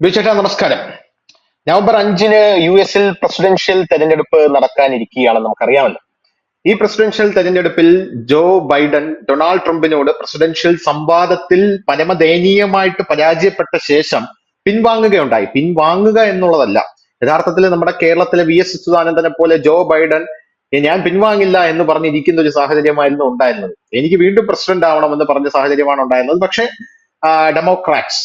ബിചേട്ടാ നമസ്കാരം. നവംബർ അഞ്ചിന് യു എസിൽ പ്രസിഡൻഷ്യൽ തെരഞ്ഞെടുപ്പ് നടക്കാനിരിക്കുകയാണെന്ന് നമുക്കറിയാമല്ലോ. ഈ പ്രസിഡൻഷ്യൽ തെരഞ്ഞെടുപ്പിൽ ജോ ബൈഡൻ ഡൊണാൾഡ് ട്രംപിനോട് പ്രസിഡൻഷ്യൽ സംവാദത്തിൽ പരമദയനീയമായിട്ട് പരാജയപ്പെട്ട ശേഷം പിൻവാങ്ങുകയുണ്ടായി. പിൻവാങ്ങുക എന്നുള്ളതല്ല. യഥാർത്ഥത്തിൽ നമ്മുടെ കേരളത്തിലെ വി എസ് അച്യുതാനന്ദനെ പോലെ ജോ ബൈഡൻ ഞാൻ പിൻവാങ്ങില്ല എന്ന് പറഞ്ഞിരിക്കുന്ന ഒരു സാഹചര്യമായിരുന്നു ഉണ്ടായിരുന്നത്. എനിക്ക് വീണ്ടും പ്രസിഡന്റ് ആവണമെന്ന് പറഞ്ഞ സാഹചര്യമാണ് ഉണ്ടായിരുന്നത്. പക്ഷേ ഡെമോക്രാറ്റ്സ്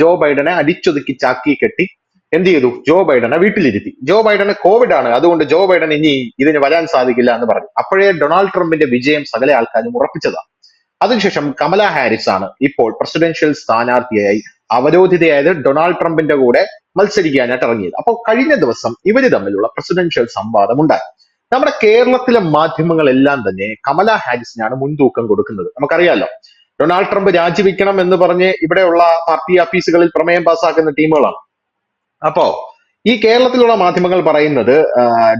ജോ ബൈഡനെ അടിച്ചൊതുക്കി ചാക്കി കെട്ടി എന്ത് ചെയ്തു? ജോ ബൈഡനെ വീട്ടിലിരുത്തി. ജോ ബൈഡന് കോവിഡ് ആണ്. അതുകൊണ്ട് ജോ ബൈഡൻ ഇനി ഇതിന് വരാൻ സാധിക്കില്ല എന്ന് പറഞ്ഞു. അപ്പോഴേ ഡൊണാൾഡ് ട്രംപിന്റെ വിജയം സകല ആൾക്കാരും ഉറപ്പിച്ചതാണ് അതിനുശേഷം കമല ഹാരിസ് ആണ് ഇപ്പോൾ പ്രസിഡൻഷ്യൽ സ്ഥാനാർത്ഥിയായി അവരോധിതയായത് ഡൊണാൾഡ് ട്രംപിന്റെ കൂടെ മത്സരിക്കാനായിട്ട് ഇറങ്ങിയത്. അപ്പോൾ കഴിഞ്ഞ ദിവസം ഇവർ തമ്മിലുള്ള പ്രസിഡൻഷ്യൽ സംവാദം ഉണ്ടായി. നമ്മുടെ കേരളത്തിലെ മാധ്യമങ്ങളെല്ലാം തന്നെ കമല ഹാരിസിനാണ് മുൻതൂക്കം കൊടുക്കുന്നത്. നമുക്കറിയാലോ ഡൊണാൾഡ് ട്രംപ് രാജിവെക്കണം എന്ന് പറഞ്ഞ് ഇവിടെയുള്ള പാർട്ടി ഓഫീസുകളിൽ പ്രമേയം പാസ്സാക്കുന്ന ടീമുകളാണ്. അപ്പോ ഈ കേരളത്തിലുള്ള മാധ്യമങ്ങൾ പറയുന്നത്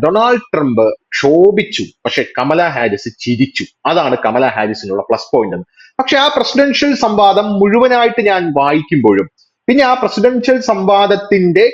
ഡൊണാൾഡ് ട്രംപ് ക്ഷോഭിച്ചു പക്ഷെ കമല ഹാരിസ് ചിരിച്ചു. അതാണ് കമല ഹാരിസിനുള്ള പ്ലസ് പോയിന്റ് എന്ന്. പക്ഷെ ആ പ്രസിഡൻഷ്യൽ സംവാദം മുഴുവനായിട്ട് ഞാൻ വായിക്കുമ്പോഴും പിന്നെ ആ പ്രസിഡൻഷ്യൽ സംവാദത്തിന്റെ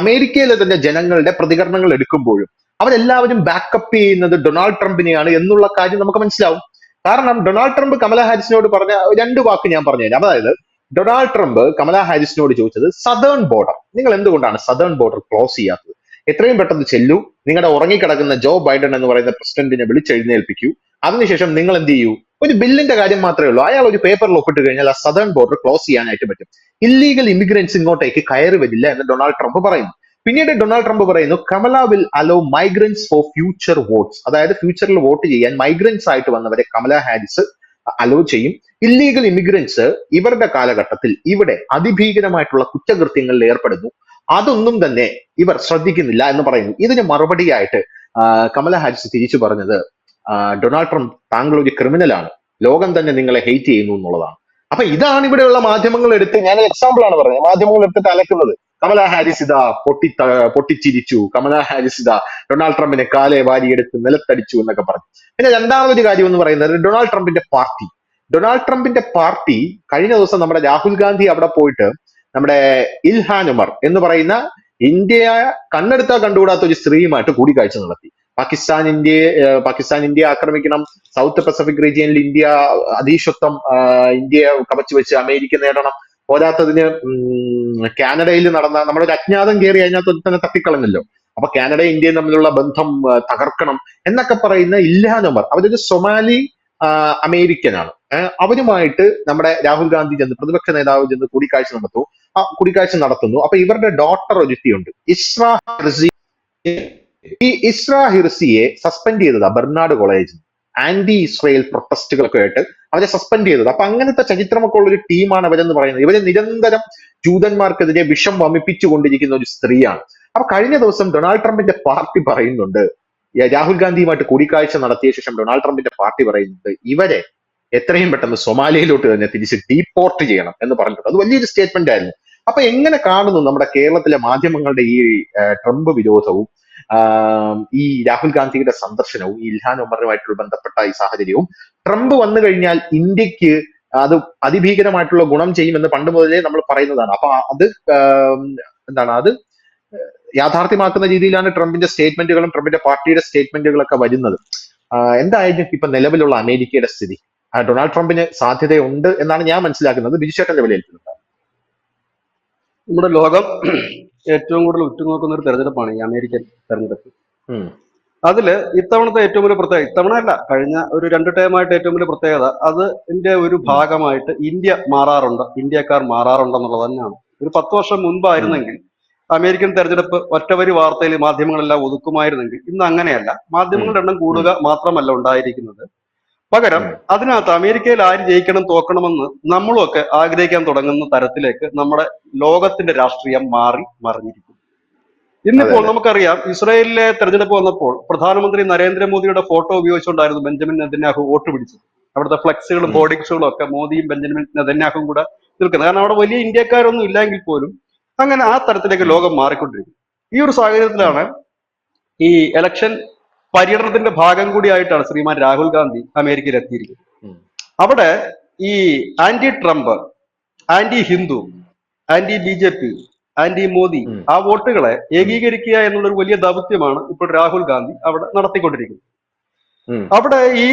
അമേരിക്കയിലെ തന്നെ ജനങ്ങളുടെ പ്രതികരണങ്ങൾ എടുക്കുമ്പോഴും അവരെല്ലാവരും ബാക്കപ്പ് ചെയ്യുന്നത് ഡൊണാൾഡ് ട്രംപിനെയാണ് എന്നുള്ള കാര്യം നമുക്ക് മനസ്സിലാവും. കാരണം ഡൊണാൾഡ് ട്രംപ് കമല ഹാരിസിനോട് പറഞ്ഞ രണ്ട് വാക്ക് ഞാൻ പറഞ്ഞു തരാം. അതായത് ഡൊണാൾഡ് ട്രംപ് കമല ഹാരിസിനോട് ചോദിച്ചത് സദേൺ ബോർഡർ നിങ്ങൾ എന്തുകൊണ്ടാണ് സദേൺ ബോർഡർ ക്ലോസ് ചെയ്യാത്തത്? എത്രയും പെട്ടെന്ന് ചെല്ലൂ. നിങ്ങളുടെ ഉറങ്ങിക്കിടക്കുന്ന ജോ ബൈഡൻ എന്ന് പറയുന്ന പ്രസിഡന്റിനെ വിളിച്ചെഴുന്നേൽപ്പിക്കൂ. അതിനുശേഷം നിങ്ങൾ എന്ത് ചെയ്യൂ? ഒരു ബില്ലിന്റെ കാര്യം മാത്രമേ ഉള്ളൂ. അയാൾ ഒരു പേപ്പറിൽ ഒപ്പിട്ട് കഴിഞ്ഞാൽ ആ സദേൺ ബോർഡർ ക്ലോസ് ചെയ്യാനായിട്ട് പറ്റും. ഇല്ലീഗൽ ഇമിഗ്രൻസ് ഇങ്ങോട്ടേക്ക് കയറി വരില്ല എന്ന് ഡൊണാൾഡ് ട്രംപ് പറയുന്നു. പിന്നീട് ഡൊണാൾഡ് ട്രംപ് പറയുന്നു Kamala will allow migrants for future votes അതായത് ഫ്യൂച്ചറിൽ വോട്ട് ചെയ്യാൻ മൈഗ്രൻസ് ആയിട്ട് വന്നവരെ കമല ഹാരിസ് അലോ ചെയ്യും. ഇല്ലീഗൽ ഇമിഗ്രൻസ് ഇവരുടെ കാലഘട്ടത്തിൽ ഇവിടെ അതിഭീകരമായിട്ടുള്ള കുറ്റകൃത്യങ്ങളിൽ ഏർപ്പെടുന്നു. അതൊന്നും തന്നെ ഇവർ ശ്രദ്ധിക്കുന്നില്ല എന്ന് പറയുന്നു. ഇതിന് മറുപടിയായിട്ട് കമല ഹാരിസ് തിരിച്ചു പറഞ്ഞത് ഡൊണാൾഡ് ട്രംപ് താങ്കൾ ഒരു ക്രിമിനലാണ് ലോകം തന്നെ നിങ്ങളെ ഹെയ്റ്റ് ചെയ്യുന്നു എന്നുള്ളതാണ്. അപ്പൊ ഇതാണ് ഇവിടെയുള്ള മാധ്യമങ്ങൾ എടുത്ത് ഞാൻ എക്സാമ്പിൾ ആണ് പറഞ്ഞത്. മാധ്യമങ്ങൾ എടുത്തിട്ട് അലക്കുന്നത്. കമല ഹാരിസ് ഇതാ പൊട്ടി പൊട്ടിച്ചിരിച്ചു. കമല ഹാരിസ് ഇതാ ഡൊണാൾഡ് ട്രംപിനെ കാലെ വാരിയെടുത്ത് നിലത്തടിച്ചു എന്നൊക്കെ പറഞ്ഞു. പിന്നെ രണ്ടാമതൊരു കാര്യം എന്ന് പറയുന്നത് ഡൊണാൾഡ് ട്രംപിന്റെ പാർട്ടി. ഡൊണാൾഡ് ട്രംപിന്റെ പാർട്ടി കഴിഞ്ഞ ദിവസം നമ്മുടെ രാഹുൽ ഗാന്ധി അവിടെ പോയിട്ട് നമ്മുടെ ഇൽഹാൻ ഉമർ എന്ന് പറയുന്ന ഇന്ത്യ കണ്ണെടുത്താൽ കണ്ടുകൂടാത്ത ഒരു സ്ത്രീയുമായിട്ട് കൂടിക്കാഴ്ച നടത്തി. പാകിസ്ഥാൻ ഇന്ത്യയെ പാകിസ്ഥാൻ ഇന്ത്യ ആക്രമിക്കണം സൗത്ത് പസഫിക് റീജിയനിൽ ഇന്ത്യ അതീശത്വം ഇന്ത്യയെ കവച്ചു വെച്ച് അമേരിക്ക നേടണം. പോരാത്തതിന് കാനഡയിൽ നടന്ന നമ്മുടെ ഒരു അജ്ഞാതം കയറി അതിനകത്ത് തന്നെ തട്ടിക്കളഞ്ഞല്ലോ. അപ്പൊ കാനഡ ഇന്ത്യയും തമ്മിലുള്ള ബന്ധം തകർക്കണം എന്നൊക്കെ പറയുന്ന ഇല്ലാ നമ്പർ അവരൊരു സൊമാലി അമേരിക്കനാണ്. അവരുമായിട്ട് നമ്മുടെ രാഹുൽ ഗാന്ധി ചെന്ന് പ്രതിപക്ഷ നേതാവ് ചെന്ന് കൂടിക്കാഴ്ച നടത്തു. ആ കൂടിക്കാഴ്ച നടത്തുന്നു. അപ്പൊ ഇവരുടെ ഡോട്ടർ ഒരുത്തിയുണ്ട് ഇസ്രാ ഈ ഇസ്ര ഹിർസിയെ സസ്പെൻഡ് ചെയ്തതാ ബെർണാഡ് കോളേജ്. ആന്റി ഇസ്രയേൽ പ്രൊട്ടസ്റ്റുകളൊക്കെ ആയിട്ട് അവരെ സസ്പെൻഡ് ചെയ്തത്. അപ്പൊ അങ്ങനത്തെ ചരിത്രമൊക്കെ ഉള്ള ഒരു ടീമാണ് അവരെന്ന് പറയുന്നത്. ഇവരെ നിരന്തരം ജൂതന്മാർക്കെതിരെ വിഷം വമിപ്പിച്ചു കൊണ്ടിരിക്കുന്ന ഒരു സ്ത്രീയാണ്. അപ്പൊ കഴിഞ്ഞ ദിവസം ഡൊണാൾഡ് ട്രംപിന്റെ പാർട്ടി പറയുന്നുണ്ട് രാഹുൽ ഗാന്ധിയുമായിട്ട് കൂടിക്കാഴ്ച നടത്തിയ ശേഷം ഡൊണാൾഡ് ട്രംപിന്റെ പാർട്ടി പറയുന്നത് ഇവരെ എത്രയും പെട്ടെന്ന് സൊമാലിയയിലോട്ട് തന്നെ തിരിച്ച് ഡീപ്പോർട്ട് ചെയ്യണം എന്ന് പറഞ്ഞിട്ടുണ്ട്. അത് വലിയൊരു സ്റ്റേറ്റ്മെന്റ് ആയിരുന്നു. അപ്പൊ എങ്ങനെ കാണുന്നു നമ്മുടെ കേരളത്തിലെ മാധ്യമങ്ങളുടെ ഈ ട്രംപ് വിരോധവും ഈ രാഹുൽ ഗാന്ധിയുടെ സന്ദർശനവും ഈ ഇൽഹാൻ ഉമറുമായിട്ടുള്ള ബന്ധപ്പെട്ട ഈ സാഹചര്യവും ട്രംപ് വന്നു കഴിഞ്ഞാൽ ഇന്ത്യയ്ക്ക് അത് അതിഭീകരമായിട്ടുള്ള ഗുണം ചെയ്യുമെന്ന് പണ്ട് മുതലേ നമ്മൾ പറയുന്നതാണ്. അപ്പൊ അത് എന്താണ് അത് യാഥാർത്ഥ്യമാക്കുന്ന രീതിയിലാണ് ട്രംപിന്റെ സ്റ്റേറ്റ്മെന്റുകളും ട്രംപിന്റെ പാർട്ടിയുടെ സ്റ്റേറ്റ്മെന്റുകളൊക്കെ വരുന്നത്. എന്തായാലും ഇപ്പൊ നിലവിലുള്ള അമേരിക്കയുടെ സ്ഥിതി? ഡൊണാൾഡ് ട്രംപിന് സാധ്യതയുണ്ട് എന്നാണ് ഞാൻ മനസ്സിലാക്കുന്നത്. ബിജുചേട്ടന്റെ വിലയിരുത്തുന്നത് നമ്മുടെ ലോകം ഏറ്റവും കൂടുതൽ ഉറ്റുനോക്കുന്ന ഒരു തെരഞ്ഞെടുപ്പാണ് ഈ അമേരിക്കൻ തെരഞ്ഞെടുപ്പ്. അതിൽ ഇത്തവണത്തെ ഏറ്റവും വലിയ പ്രത്യേകത ഇത്തവണ അല്ല കഴിഞ്ഞ ഒരു രണ്ട് ടൈമായിട്ട് ഏറ്റവും വലിയ പ്രത്യേകത അതിന്റെ ഒരു ഭാഗമായിട്ട് ഇന്ത്യ മാറാറുണ്ട് ഇന്ത്യക്കാർ മാറാറുണ്ടെന്നുള്ളത് തന്നെയാണ്. ഒരു പത്ത് വർഷം മുൻപായിരുന്നെങ്കിൽ അമേരിക്കൻ തെരഞ്ഞെടുപ്പ് ഒറ്റവരി വാർത്തയിൽ മാധ്യമങ്ങളെല്ലാം ഒതുക്കുമായിരുന്നെങ്കിൽ ഇന്ന് അങ്ങനെയല്ല. മാധ്യമങ്ങളുടെ എണ്ണം കൂടുക മാത്രമല്ല ഉണ്ടായിരിക്കുന്നത്. പകരം. അതിനകത്ത് അമേരിക്കയിൽ ആര് ജയിക്കണം തോക്കണമെന്ന് നമ്മളുമൊക്കെ ആഗ്രഹിക്കാൻ തുടങ്ങുന്ന തരത്തിലേക്ക് നമ്മുടെ ലോകത്തിന്റെ രാഷ്ട്രീയം മാറി മറിഞ്ഞിരിക്കും ഇന്നിപ്പോൾ നമുക്കറിയാം ഇസ്രായേലിലെ തെരഞ്ഞെടുപ്പ് വന്നപ്പോൾ പ്രധാനമന്ത്രി നരേന്ദ്രമോദിയുടെ ഫോട്ടോ ഉപയോഗിച്ചുകൊണ്ടായിരുന്നു ബെഞ്ചമിൻ നെതന്യാഹു വോട്ട് പിടിച്ചത്. അവിടുത്തെ ഫ്ലെക്സുകളും ബോഡിക്സുകളും ബോർഡിങ്സുകളും ഒക്കെ മോദിയും ബെഞ്ചമിൻ നെതന്യാഹും കൂടെ നിൽക്കുന്നത്. കാരണം അവിടെ വലിയ ഇന്ത്യക്കാരൊന്നും ഇല്ലെങ്കിൽ പോലും അങ്ങനെ ആ തരത്തിലേക്ക് ലോകം മാറിക്കൊണ്ടിരിക്കും ഈ ഒരു സാഹചര്യത്തിലാണ് ഈ ഇലക്ഷൻ പര്യടനത്തിന്റെ ഭാഗം കൂടിയായിട്ടാണ് ശ്രീമാൻ രാഹുൽ ഗാന്ധി അമേരിക്കയിൽ എത്തിയിരിക്കുന്നത് അവിടെ ഈ anti Trump anti Hindu anti B J P anti Modi ആ വോട്ടുകളെ ഏകീകരിക്കുക എന്നുള്ളൊരു വലിയ ദൗത്യമാണ് ഇപ്പോൾ രാഹുൽ ഗാന്ധി അവിടെ നടത്തിക്കൊണ്ടിരിക്കുന്നത്. അവിടെ ഈ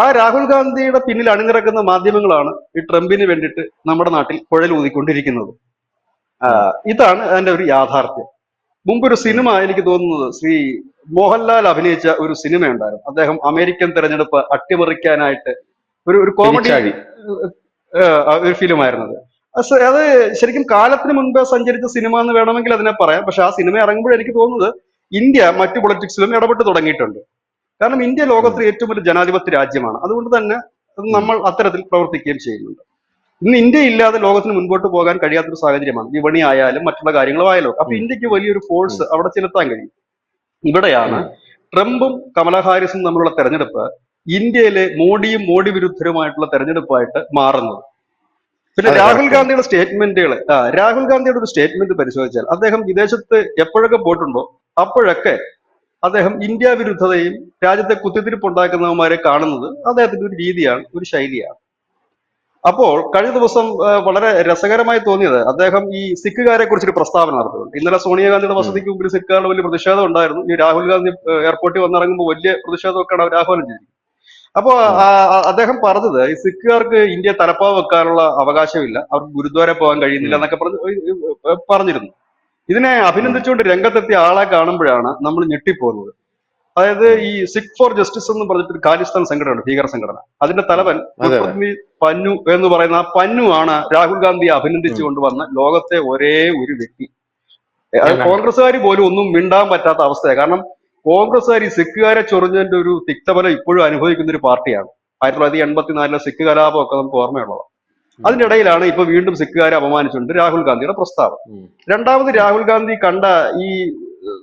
ആ രാഹുൽ ഗാന്ധിയുടെ പിന്നിൽ അണിനിരക്കുന്ന മാധ്യമങ്ങളാണ് ഈ ട്രംപിന് വേണ്ടിയിട്ട് നമ്മുടെ നാട്ടിൽ കുഴലൂതിക്കൊണ്ടിരിക്കുന്നത് ഊതിക്കൊണ്ടിരിക്കുന്നത്. ഇതാണ് അതിന്റെ ഒരു യാഥാർത്ഥ്യം. മുമ്പൊരു സിനിമ എനിക്ക് തോന്നുന്നത് ശ്രീ മോഹൻലാൽ അഭിനയിച്ച ഒരു സിനിമ ഉണ്ടായിരുന്നു അദ്ദേഹം അമേരിക്കൻ തെരഞ്ഞെടുപ്പ് അട്ടിമറിക്കാനായിട്ട് ഒരു ഒരു കോമഡി ഒരു ഫിലിമായിരുന്നത് അത്. ശരിക്കും കാലത്തിന് മുൻപേ സഞ്ചരിച്ച സിനിമ എന്ന് വേണമെങ്കിൽ അതിനെ പറയാം. പക്ഷെ ആ സിനിമ ഇറങ്ങുമ്പോൾ എനിക്ക് തോന്നുന്നത് ഇന്ത്യ മറ്റു പൊളിറ്റിക്സിലും ഇടപെട്ട് തുടങ്ങിയിട്ടുണ്ട്. കാരണം ഇന്ത്യ ലോകത്തിലെ ഏറ്റവും വലിയ ജനാധിപത്യ രാജ്യമാണ്. അതുകൊണ്ട് തന്നെ നമ്മൾ അത്തരത്തിൽ പ്രവർത്തിക്കുകയും ചെയ്യുന്നുണ്ട്. ഇന്ന് ഇന്ത്യ ഇല്ലാതെ ലോകത്തിന് മുൻപോട്ട് പോകാൻ കഴിയാത്തൊരു സാഹചര്യമാണ്. വിപണി ആയാലും മറ്റുള്ള കാര്യങ്ങളും ആയാലും അപ്പൊ ഇന്ത്യയ്ക്ക് വലിയൊരു ഫോഴ്സ് അവിടെ ചെലുത്താൻ കഴിയും. ഇവിടെയാണ് ട്രംപും കമല ഹാരിസും തമ്മിലുള്ള തെരഞ്ഞെടുപ്പ് ഇന്ത്യയിലെ മോഡിയും മോഡി വിരുദ്ധരുമായിട്ടുള്ള തെരഞ്ഞെടുപ്പായിട്ട് മാറുന്നത്. പിന്നെ രാഹുൽ ഗാന്ധിയുടെ സ്റ്റേറ്റ്മെന്റുകൾ ആ രാഹുൽ ഗാന്ധിയുടെ ഒരു സ്റ്റേറ്റ്മെന്റ് പരിശോധിച്ചാൽ അദ്ദേഹം വിദേശത്ത് എപ്പോഴൊക്കെ പോയിട്ടുണ്ടോ അപ്പോഴൊക്കെ അദ്ദേഹം ഇന്ത്യ വിരുദ്ധതയും രാജ്യത്തെ കുത്തിത്തിരിപ്പ് ഉണ്ടാക്കുന്നവന്മാരെ കാണുന്നത് അദ്ദേഹത്തിന്റെ ഒരു രീതിയാണ് ഒരു ശൈലിയാണ്. അപ്പോൾ കഴിഞ്ഞ ദിവസം വളരെ രസകരമായി തോന്നിയത് അദ്ദേഹം ഈ സിഖുകാരെ കുറിച്ചൊരു പ്രസ്താവന നടത്തുന്നുണ്ട് ഇന്നലെ സോണിയാഗാന്ധിയുടെ വസതിക്ക് മുമ്പിൽ സിഖുകാരുടെ വലിയ പ്രതിഷേധം ഉണ്ടായിരുന്നു. ഈ രാഹുൽ ഗാന്ധി എയർപോർട്ടിൽ വന്നിറങ്ങുമ്പോൾ വലിയ പ്രതിഷേധമൊക്കെയാണ് അവർ ആഹ്വാനം ചെയ്തത് അപ്പോ ആ, ആ, അദ്ദേഹം പറഞ്ഞത് ഈ സിഖുകാർക്ക് ഇന്ത്യ തലപ്പാവ് വെക്കാനുള്ള അവകാശമില്ല. അവർക്ക് ഗുരുദ്വാര പോകാൻ കഴിയുന്നില്ല എന്നൊക്കെ പറഞ്ഞു പറഞ്ഞിരുന്നു. ഇതിനെ അഭിനന്ദിച്ചുകൊണ്ട് രംഗത്തെത്തിയ ആളെ കാണുമ്പോഴാണ് നമ്മൾ ഞെട്ടിപ്പോകുന്നത്. അതായത് ഈ സിഖ് ഫോർ ജസ്റ്റിസ് എന്ന് പറഞ്ഞിട്ട് ഖാലിസ്ഥാൻ സംഘടനയുണ്ട് ഭീകര സംഘടന. അതിന്റെ തലവൻ. പന്നു എന്ന് പറയുന്ന ആ പന്നു ആണ് രാഹുൽ ഗാന്ധിയെ അഭിനന്ദിച്ചു കൊണ്ടുവന്ന ലോകത്തെ ഒരേ ഒരു വ്യക്തി? കോൺഗ്രസ്സുകാർ പോലും ഒന്നും മിണ്ടാൻ പറ്റാത്ത അവസ്ഥയാണ്. കാരണം കോൺഗ്രസ്സുകാർ ഈ സിഖുകാരെ ചൊറിഞ്ഞതിന്റെ ഒരു തിക്തഫലം ഇപ്പോഴും അനുഭവിക്കുന്ന ഒരു പാർട്ടിയാണ്. ആയിരത്തി തൊള്ളായിരത്തി എൺപത്തിനാലിലെ സിഖ് കലാപമൊക്കെ നമുക്ക് ഓർമ്മയുള്ളത് അതിന്റെ ഇടയിലാണ് ഇപ്പൊ വീണ്ടും സിഖുകാരെ അപമാനിച്ചുകൊണ്ട് രാഹുൽ ഗാന്ധിയുടെ പ്രസ്താവം രണ്ടാമത് രാഹുൽ ഗാന്ധി കണ്ട ഈ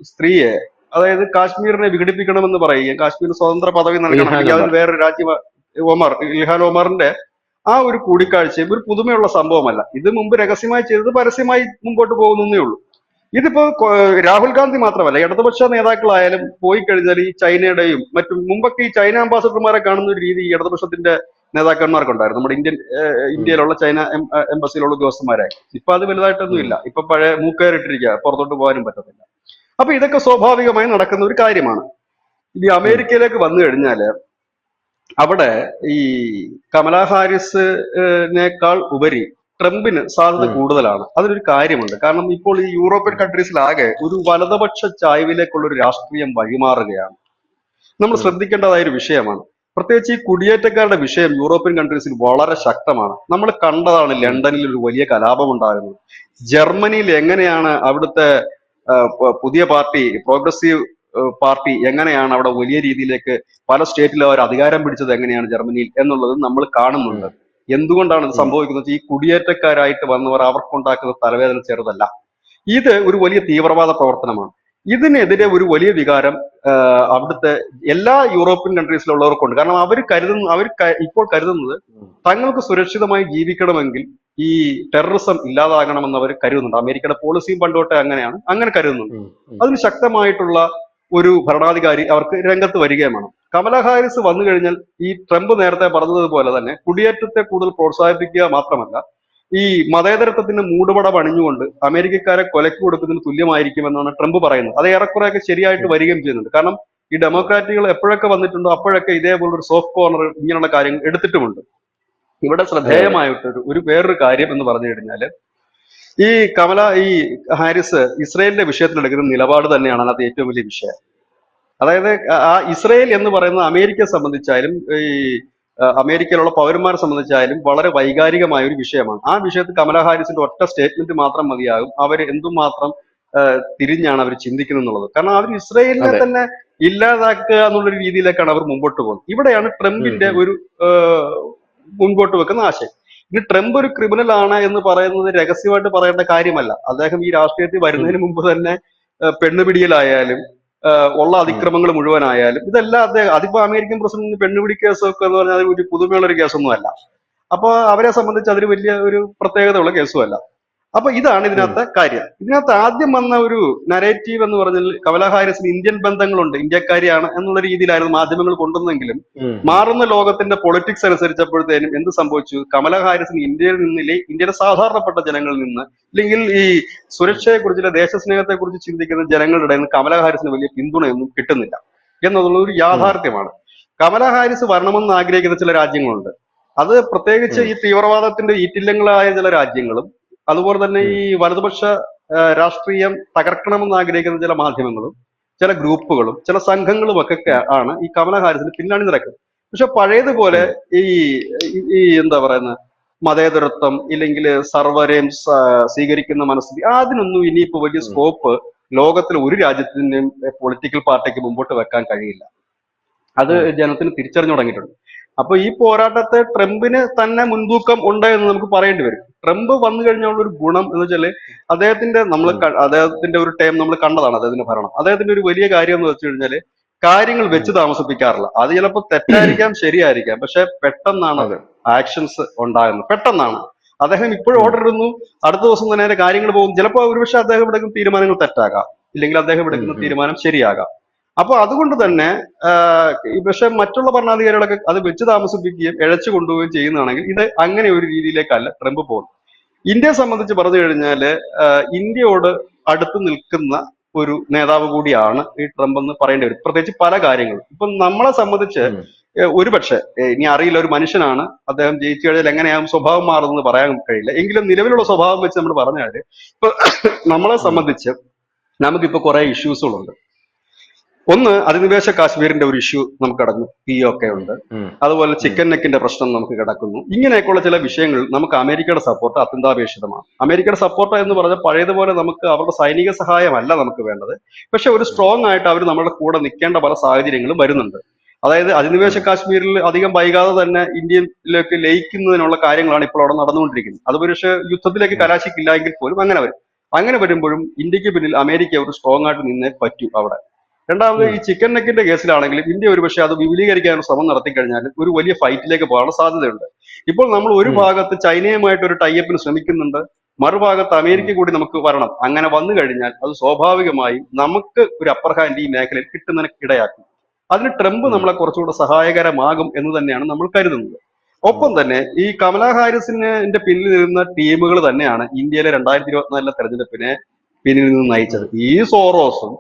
സ്ത്രീയെ അതായത് കാശ്മീരിനെ വിഘടിപ്പിക്കണമെന്ന് പറയുകയും കാശ്മീർ സ്വതന്ത്ര പദവി നൽകണം. അല്ലെങ്കിൽ വേറൊരു രാജ്യ ഒമർ ഇൽഹാൻ ഒമറിന്റെ ആ ഒരു കൂടിക്കാഴ്ചയും ഒരു പുതുമയുള്ള സംഭവമല്ല. ഇത് മുമ്പ് രഹസ്യമായി ചെയ്തത് പരസ്യമായി മുമ്പോട്ട് പോകുന്നേ ഉള്ളൂ. ഇതിപ്പോ രാഹുൽ ഗാന്ധി മാത്രമല്ല ഇടതുപക്ഷ നേതാക്കളായാലും പോയി കഴിഞ്ഞാൽ ഈ ചൈനയുടെയും മറ്റും മുമ്പൊക്കെ ഈ ചൈന അംബാസഡർമാരെ കാണുന്ന ഒരു രീതി ഈ ഇടതുപക്ഷത്തിന്റെ നേതാക്കന്മാർക്കുണ്ടായിരുന്നു. നമ്മുടെ ഇന്ത്യൻ ഇന്ത്യയിലുള്ള ചൈന എംബസിയിലുള്ള ഉദ്യോഗസ്ഥന്മാരെ ഇപ്പൊ അത് വലുതായിട്ടൊന്നും ഇല്ല ഇപ്പൊ പഴയ മൂക്കേറിട്ടിരിക്കുക. പുറത്തോട്ട് പോകാനും പറ്റത്തില്ല. അപ്പൊ ഇതൊക്കെ സ്വാഭാവികമായി നടക്കുന്ന ഒരു കാര്യമാണ്. ഇനി അമേരിക്കയിലേക്ക് വന്നു കഴിഞ്ഞാൽ അവിടെ ഈ കമലാ ഹാരിസിനേക്കാൾ ഉപരി ട്രംപിന് സാധ്യത കൂടുതലാണ്. അതിനൊരു കാര്യമുണ്ട്. കാരണം ഇപ്പോൾ ഈ യൂറോപ്യൻ കൺട്രീസിലാകെ ഒരു വലതുപക്ഷ ചായ്വിലേക്കുള്ള ഒരു രാഷ്ട്രീയം വഴിമാറുകയാണ്. നമ്മൾ. ശ്രദ്ധിക്കേണ്ടതായ ഒരു വിഷയമാണ്. പ്രത്യേകിച്ച് ഈ കുടിയേറ്റക്കാരുടെ വിഷയം യൂറോപ്യൻ കൺട്രീസിൽ വളരെ ശക്തമാണ്. നമ്മൾ കണ്ടതാണ് ലണ്ടനിൽ ഒരു വലിയ കലാപം ഉണ്ടായിരുന്നു ജർമ്മനിയിൽ എങ്ങനെയാണ് അവിടുത്തെ പുതിയ പാർട്ടി പ്രോഗ്രസീവ് പാർട്ടി എങ്ങനെയാണ് അവിടെ വലിയ രീതിയിലേക്ക് പല സ്റ്റേറ്റിലും അവർ അധികാരം പിടിച്ചത് എങ്ങനെയാണ് ജർമ്മനിയിൽ എന്നുള്ളത് നമ്മൾ കാണുന്നുണ്ട്. എന്തുകൊണ്ടാണ് ഇത് സംഭവിക്കുന്നത്? ഈ കുടിയേറ്റക്കാരായിട്ട് വന്നവർ അവർക്കുണ്ടാക്കുന്ന തലവേദന ചെറുതല്ല. ഇത് ഒരു വലിയ തീവ്രവാദ പ്രവർത്തനമാണ്. ഇതിനെതിരെ ഒരു വലിയ വികാരം അവിടുത്തെ എല്ലാ യൂറോപ്യൻ കൺട്രീസിലുള്ളവർക്കുണ്ട്. കാരണം അവർ കരുതുന്ന അവർ ഇപ്പോൾ കരുതുന്നത് തങ്ങൾക്ക് സുരക്ഷിതമായി ജീവിക്കണമെങ്കിൽ ഈ ടെററിസം ഇല്ലാതാകണമെന്ന് അവർ കരുതുന്നുണ്ട്. അമേരിക്കയുടെ പോളിസിയും പണ്ടോട്ടെ അങ്ങനെയാണ്. അങ്ങനെ കരുതുന്നുണ്ട്. അതിന് ശക്തമായിട്ടുള്ള ഒരു ഭരണാധികാരി അവർക്ക് രംഗത്ത് വരികയും വേണം. കമല ഹാരിസ് വന്നു കഴിഞ്ഞാൽ ഈ ട്രംപ് നേരത്തെ പറഞ്ഞതുപോലെ തന്നെ കുടിയേറ്റത്തെ കൂടുതൽ പ്രോത്സാഹിപ്പിക്കുക മാത്രമല്ല ഈ മതേതരത്വത്തിന്റെ മൂടുപട പണിഞ്ഞുകൊണ്ട് അമേരിക്കക്കാരെ കൊലക്ക് കൊടുക്കുന്നതിന് തുല്യമായിരിക്കുമെന്നാണ് ട്രംപ് പറയുന്നത്. അത് ഏറെക്കുറെയൊക്കെ ശരിയായിട്ട് വരികയും ചെയ്യുന്നുണ്ട്. കാരണം ഈ ഡെമോക്രാറ്റുകൾ എപ്പോഴൊക്കെ വന്നിട്ടുണ്ടോ അപ്പോഴൊക്കെ ഇതേപോലൊരു സോഫ്റ്റ് കോർണർ ഇങ്ങനെയുള്ള കാര്യങ്ങൾ എടുത്തിട്ടുമുണ്ട്. ഇവിടെ ശ്രദ്ധേയമായിട്ടൊരു ഒരു വേറൊരു കാര്യം എന്ന് പറഞ്ഞു കഴിഞ്ഞാൽ ഈ കമല ഈ ഹാരിസ് ഇസ്രയേലിന്റെ വിഷയത്തിൽ എടുക്കുന്ന നിലപാട് തന്നെയാണ് അതിനകത്ത് ഏറ്റവും വലിയ വിഷയം. അതായത് ആ ഇസ്രയേൽ എന്ന് പറയുന്നത് അമേരിക്കയെ സംബന്ധിച്ചായാലും ഈ അമേരിക്കയിലുള്ള പൗരന്മാരെ സംബന്ധിച്ചായാലും വളരെ വൈകാരികമായ ഒരു വിഷയമാണ്. ആ വിഷയത്തിൽ കമല ഹാരിസിന്റെ ഒറ്റ സ്റ്റേറ്റ്മെന്റ് മാത്രം മതിയാകും. അവർ എന്തുമാത്രം തിരിഞ്ഞാണ് അവർ ചിന്തിക്കുന്നത് എന്നുള്ളത് കാരണം അവർ ഇസ്രയേലിനെ തന്നെ ഇല്ലാതാക്കുക എന്നുള്ള രീതിയിലേക്കാണ് അവർ മുമ്പോട്ട് പോകുന്നത്. ഇവിടെയാണ് ട്രംപിന്റെ. ഒരു മുൻപോട്ട് വെക്കുന്ന ആശയം. ഇനി ട്രംപ് ഒരു ക്രിമിനൽ ആണ് എന്ന് പറയുന്നത് രഹസ്യമായിട്ട് പറയേണ്ട കാര്യമല്ല. അദ്ദേഹം ഈ രാഷ്ട്രീയത്തിൽ വരുന്നതിന് മുമ്പ് തന്നെ പെണ്ണുപിടിയിലായാലും ഉള്ള അതിക്രമങ്ങൾ മുഴുവനായാലും ഇതെല്ലാം അദ്ദേഹം അതിപ്പോ അമേരിക്കൻ പ്രസിഡന്റ് പെണ്ണുപിടി കേസൊക്കെ എന്ന് പറഞ്ഞാൽ ഒരു പുതുമയുള്ള ഒരു കേസൊന്നും അല്ല അപ്പൊ അവരെ സംബന്ധിച്ച് അതൊരു വലിയ ഒരു പ്രത്യേകതയുള്ള കേസുമല്ല. അപ്പൊ ഇതാണ് ഇതിനകത്തെ കാര്യം. ഇതിനകത്ത് ആദ്യം വന്ന ഒരു നരേറ്റീവ് എന്ന് പറഞ്ഞാൽ കമല ഹാരിസിന് ഇന്ത്യൻ ബന്ധങ്ങളുണ്ട് ഇന്ത്യക്കാരിയാണ് എന്നുള്ള രീതിയിലായിരുന്നു മാധ്യമങ്ങൾ കൊണ്ടുവന്നെങ്കിലും മാറുന്ന ലോകത്തിന്റെ പൊളിറ്റിക്സ് അനുസരിച്ചപ്പോഴത്തേനും എന്ത് സംഭവിച്ചു? കമല ഹാരിസിന് ഇന്ത്യയിൽ നിന്നില്ലേ ഇന്ത്യയുടെ സാധാരണപ്പെട്ട ജനങ്ങളിൽ നിന്ന് അല്ലെങ്കിൽ ഈ സുരക്ഷയെ കുറിച്ചുള്ള ദേശസ്നേഹത്തെ കുറിച്ച് ചിന്തിക്കുന്ന ജനങ്ങളുടെ ഇടയിൽ നിന്ന് കമലാ ഹാരിസിന് വലിയ പിന്തുണയൊന്നും കിട്ടുന്നില്ല എന്നുള്ള ഒരു യാഥാർത്ഥ്യമാണ്. കമല ഹാരിസ് വരണമെന്ന് ആഗ്രഹിക്കുന്ന ചില രാജ്യങ്ങളുണ്ട്. അത് പ്രത്യേകിച്ച് ഈ തീവ്രവാദത്തിന്റെ ഈറ്റില്ലങ്ങളായ ചില രാജ്യങ്ങളും അതുപോലെ തന്നെ ഈ വലതുപക്ഷ രാഷ്ട്രീയം തകർക്കണമെന്ന് ആഗ്രഹിക്കുന്ന ചില മാധ്യമങ്ങളും ചില ഗ്രൂപ്പുകളും ചില സംഘങ്ങളും ഒക്കെ ആണ് ഈ കമല ഹാരിസിന് പിന്നാണി നിരക്കുന്നത് പക്ഷെ പഴയതുപോലെ ഈ ഈ- എന്താ പറയുന്ന മതേതരത്വം ഇല്ലെങ്കിൽ സർവരെയും സ്വീകരിക്കുന്ന മനസ്സിൽ അതിനൊന്നും ഇനിയിപ്പോ വലിയ സ്കോപ്പ് ലോകത്തിലെ ഒരു രാജ്യത്തിന്റെയും പൊളിറ്റിക്കൽ പാർട്ടിക്ക് മുമ്പോട്ട് വെക്കാൻ കഴിയില്ല. അത്. ജനത്തിന് തിരിച്ചറിഞ്ഞു തുടങ്ങിയിട്ടുണ്ട്. അപ്പൊ ഈ പോരാട്ടത്തെ ട്രംപിന് തന്നെ മുൻതൂക്കം ഉണ്ട് എന്ന് നമുക്ക് പറയേണ്ടി വരും. ട്രംപ് വന്നു കഴിഞ്ഞുള്ള ഒരു ഗുണം എന്ന് വെച്ചാൽ അദ്ദേഹത്തിന്റെ നമ്മൾ. അദ്ദേഹത്തിന്റെ ഒരു ടൈം നമ്മൾ കണ്ടതാണ് അദ്ദേഹത്തിന്റെ ഭരണം. അദ്ദേഹത്തിന്റെ ഒരു വലിയ കാര്യം എന്ന് വെച്ച് കഴിഞ്ഞാൽ കാര്യങ്ങൾ വെച്ച് താമസിപ്പിക്കാറില്ല. അത് ചിലപ്പോൾ തെറ്റായിരിക്കാം ശരിയായിരിക്കാം. പക്ഷെ പെട്ടെന്നാണ് അത്. ആക്ഷൻസ് ഉണ്ടാകുന്നത്. പെട്ടെന്നാണ്. അദ്ദേഹം ഇപ്പോഴും ഓർഡർ ഇടുന്നു. അടുത്ത ദിവസം തന്നെ കാര്യങ്ങൾ പോകും. ചിലപ്പോൾ ഒരുപക്ഷെ അദ്ദേഹം എടുക്കുന്ന തീരുമാനങ്ങൾ തെറ്റാകാം. ഇല്ലെങ്കിൽ അദ്ദേഹം എടുക്കുന്ന. തീരുമാനം ശരിയാകാം. അപ്പൊ അതുകൊണ്ട് തന്നെ പക്ഷെ മറ്റുള്ള ഭരണാധികാരികളൊക്കെ അത് വെച്ച് താമസിപ്പിക്കുകയും ഇഴച്ചു കൊണ്ടുപോവുകയും ചെയ്യുന്നതാണെങ്കിൽ ഇത് അങ്ങനെ ഒരു രീതിയിലേക്കല്ല ട്രംപ് പോകുന്നത്. ഇന്ത്യയെ സംബന്ധിച്ച് പറഞ്ഞു കഴിഞ്ഞാൽ ഇന്ത്യയോട് അടുത്ത് നിൽക്കുന്ന ഒരു നേതാവ് കൂടിയാണ് ഈ ട്രംപ് എന്ന് പറയേണ്ടി വരും. പ്രത്യേകിച്ച് പല കാര്യങ്ങളും. ഇപ്പൊ നമ്മളെ സംബന്ധിച്ച് ഒരുപക്ഷെ ഇനി അറിയില്ല ഒരു മനുഷ്യനാണ് അദ്ദേഹം ജയിച്ചു കഴിഞ്ഞാൽ എങ്ങനെയാകും സ്വഭാവം മാറുന്നത് പറയാൻ കഴിയില്ല. എങ്കിലും നിലവിലുള്ള സ്വഭാവം വെച്ച് നമ്മൾ പറഞ്ഞാൽ ഇപ്പൊ നമ്മളെ സംബന്ധിച്ച് നമുക്കിപ്പോ കുറെ ഇഷ്യൂസുകളുണ്ട് ഒന്ന് അധിനിവേശ കാശ്മീരിന്റെ ഒരു ഇഷ്യൂ നമുക്ക് കിടക്കുന്നു പി ഒക്കെ ഉണ്ട്. അതുപോലെ ചിക്കൻ നെക്കിന്റെ പ്രശ്നം നമുക്ക് കിടക്കുന്നു. ഇങ്ങനെയൊക്കെയുള്ള ചില വിഷയങ്ങൾ നമുക്ക് അമേരിക്കയുടെ സപ്പോർട്ട് അത്യന്താപേക്ഷിതമാണ്. അമേരിക്കയുടെ സപ്പോർട്ട് എന്ന് പറഞ്ഞാൽ പഴയതുപോലെ നമുക്ക് അവരുടെ സൈനിക സഹായമല്ല നമുക്ക് വേണ്ടത്. പക്ഷെ ഒരു സ്ട്രോങ് ആയിട്ട് അവർ നമ്മുടെ കൂടെ നിൽക്കേണ്ട പല സാഹചര്യങ്ങളും വരുന്നുണ്ട്. അതായത് അധിനിവേശ കാശ്മീരിൽ അധികം വൈകാതെ തന്നെ ഇന്ത്യയിലേക്ക് ലയിക്കുന്നതിനുള്ള കാര്യങ്ങളാണ് ഇപ്പോൾ അവിടെ നടന്നുകൊണ്ടിരിക്കുന്നത്. അത് പക്ഷേ യുദ്ധത്തിലേക്ക് കലാശിക്കില്ല എങ്കിൽ പോലും അങ്ങനെ വരും. അങ്ങനെ വരുമ്പോഴും ഇന്ത്യയ്ക്ക് പിന്നിൽ അമേരിക്ക ഒരു സ്ട്രോങ് ആയിട്ട് നിന്നേ പറ്റൂ അവിടെ. രണ്ടാമത് ഈ ചിക്കൻ നെക്കിന്റെ കേസിലാണെങ്കിലും ഇന്ത്യ ഒരുപക്ഷെ അത് വിപുലീകരിക്കാനുള്ള ശ്രമം നടത്തി കഴിഞ്ഞാൽ ഒരു വലിയ ഫൈറ്റിലേക്ക് പോകാനുള്ള സാധ്യതയുണ്ട്. ഇപ്പോൾ നമ്മൾ ഒരു. ഭാഗത്ത് ചൈനയുമായിട്ട് ഒരു ടൈപ്പിന് ശ്രമിക്കുന്നുണ്ട്. മറുഭാഗത്ത് അമേരിക്ക കൂടി നമുക്ക് വരണം. അങ്ങനെ വന്നു കഴിഞ്ഞാൽ അത് സ്വാഭാവികമായും നമുക്ക് ഒരു അപ്പർ ഹാൻഡ് ഈ മേഖലയിൽ കിട്ടുന്നതിന് ഇടയാക്കും. അതിന് ട്രംപ് നമ്മളെ കുറച്ചുകൂടെ സഹായകരമാകും എന്ന് തന്നെയാണ് നമ്മൾ കരുതുന്നത്. ഒപ്പം തന്നെ ഈ കമല ഹാരിസിന്റെ പിന്നിൽ നിന്ന ടീമുകൾ തന്നെയാണ് ഇന്ത്യയിലെ രണ്ടായിരത്തി ഇരുപത്തിനാലിലെ തെരഞ്ഞെടുപ്പിനെ പിന്നിൽ നിന്ന് നയിച്ചത്. ഈ സോറോസും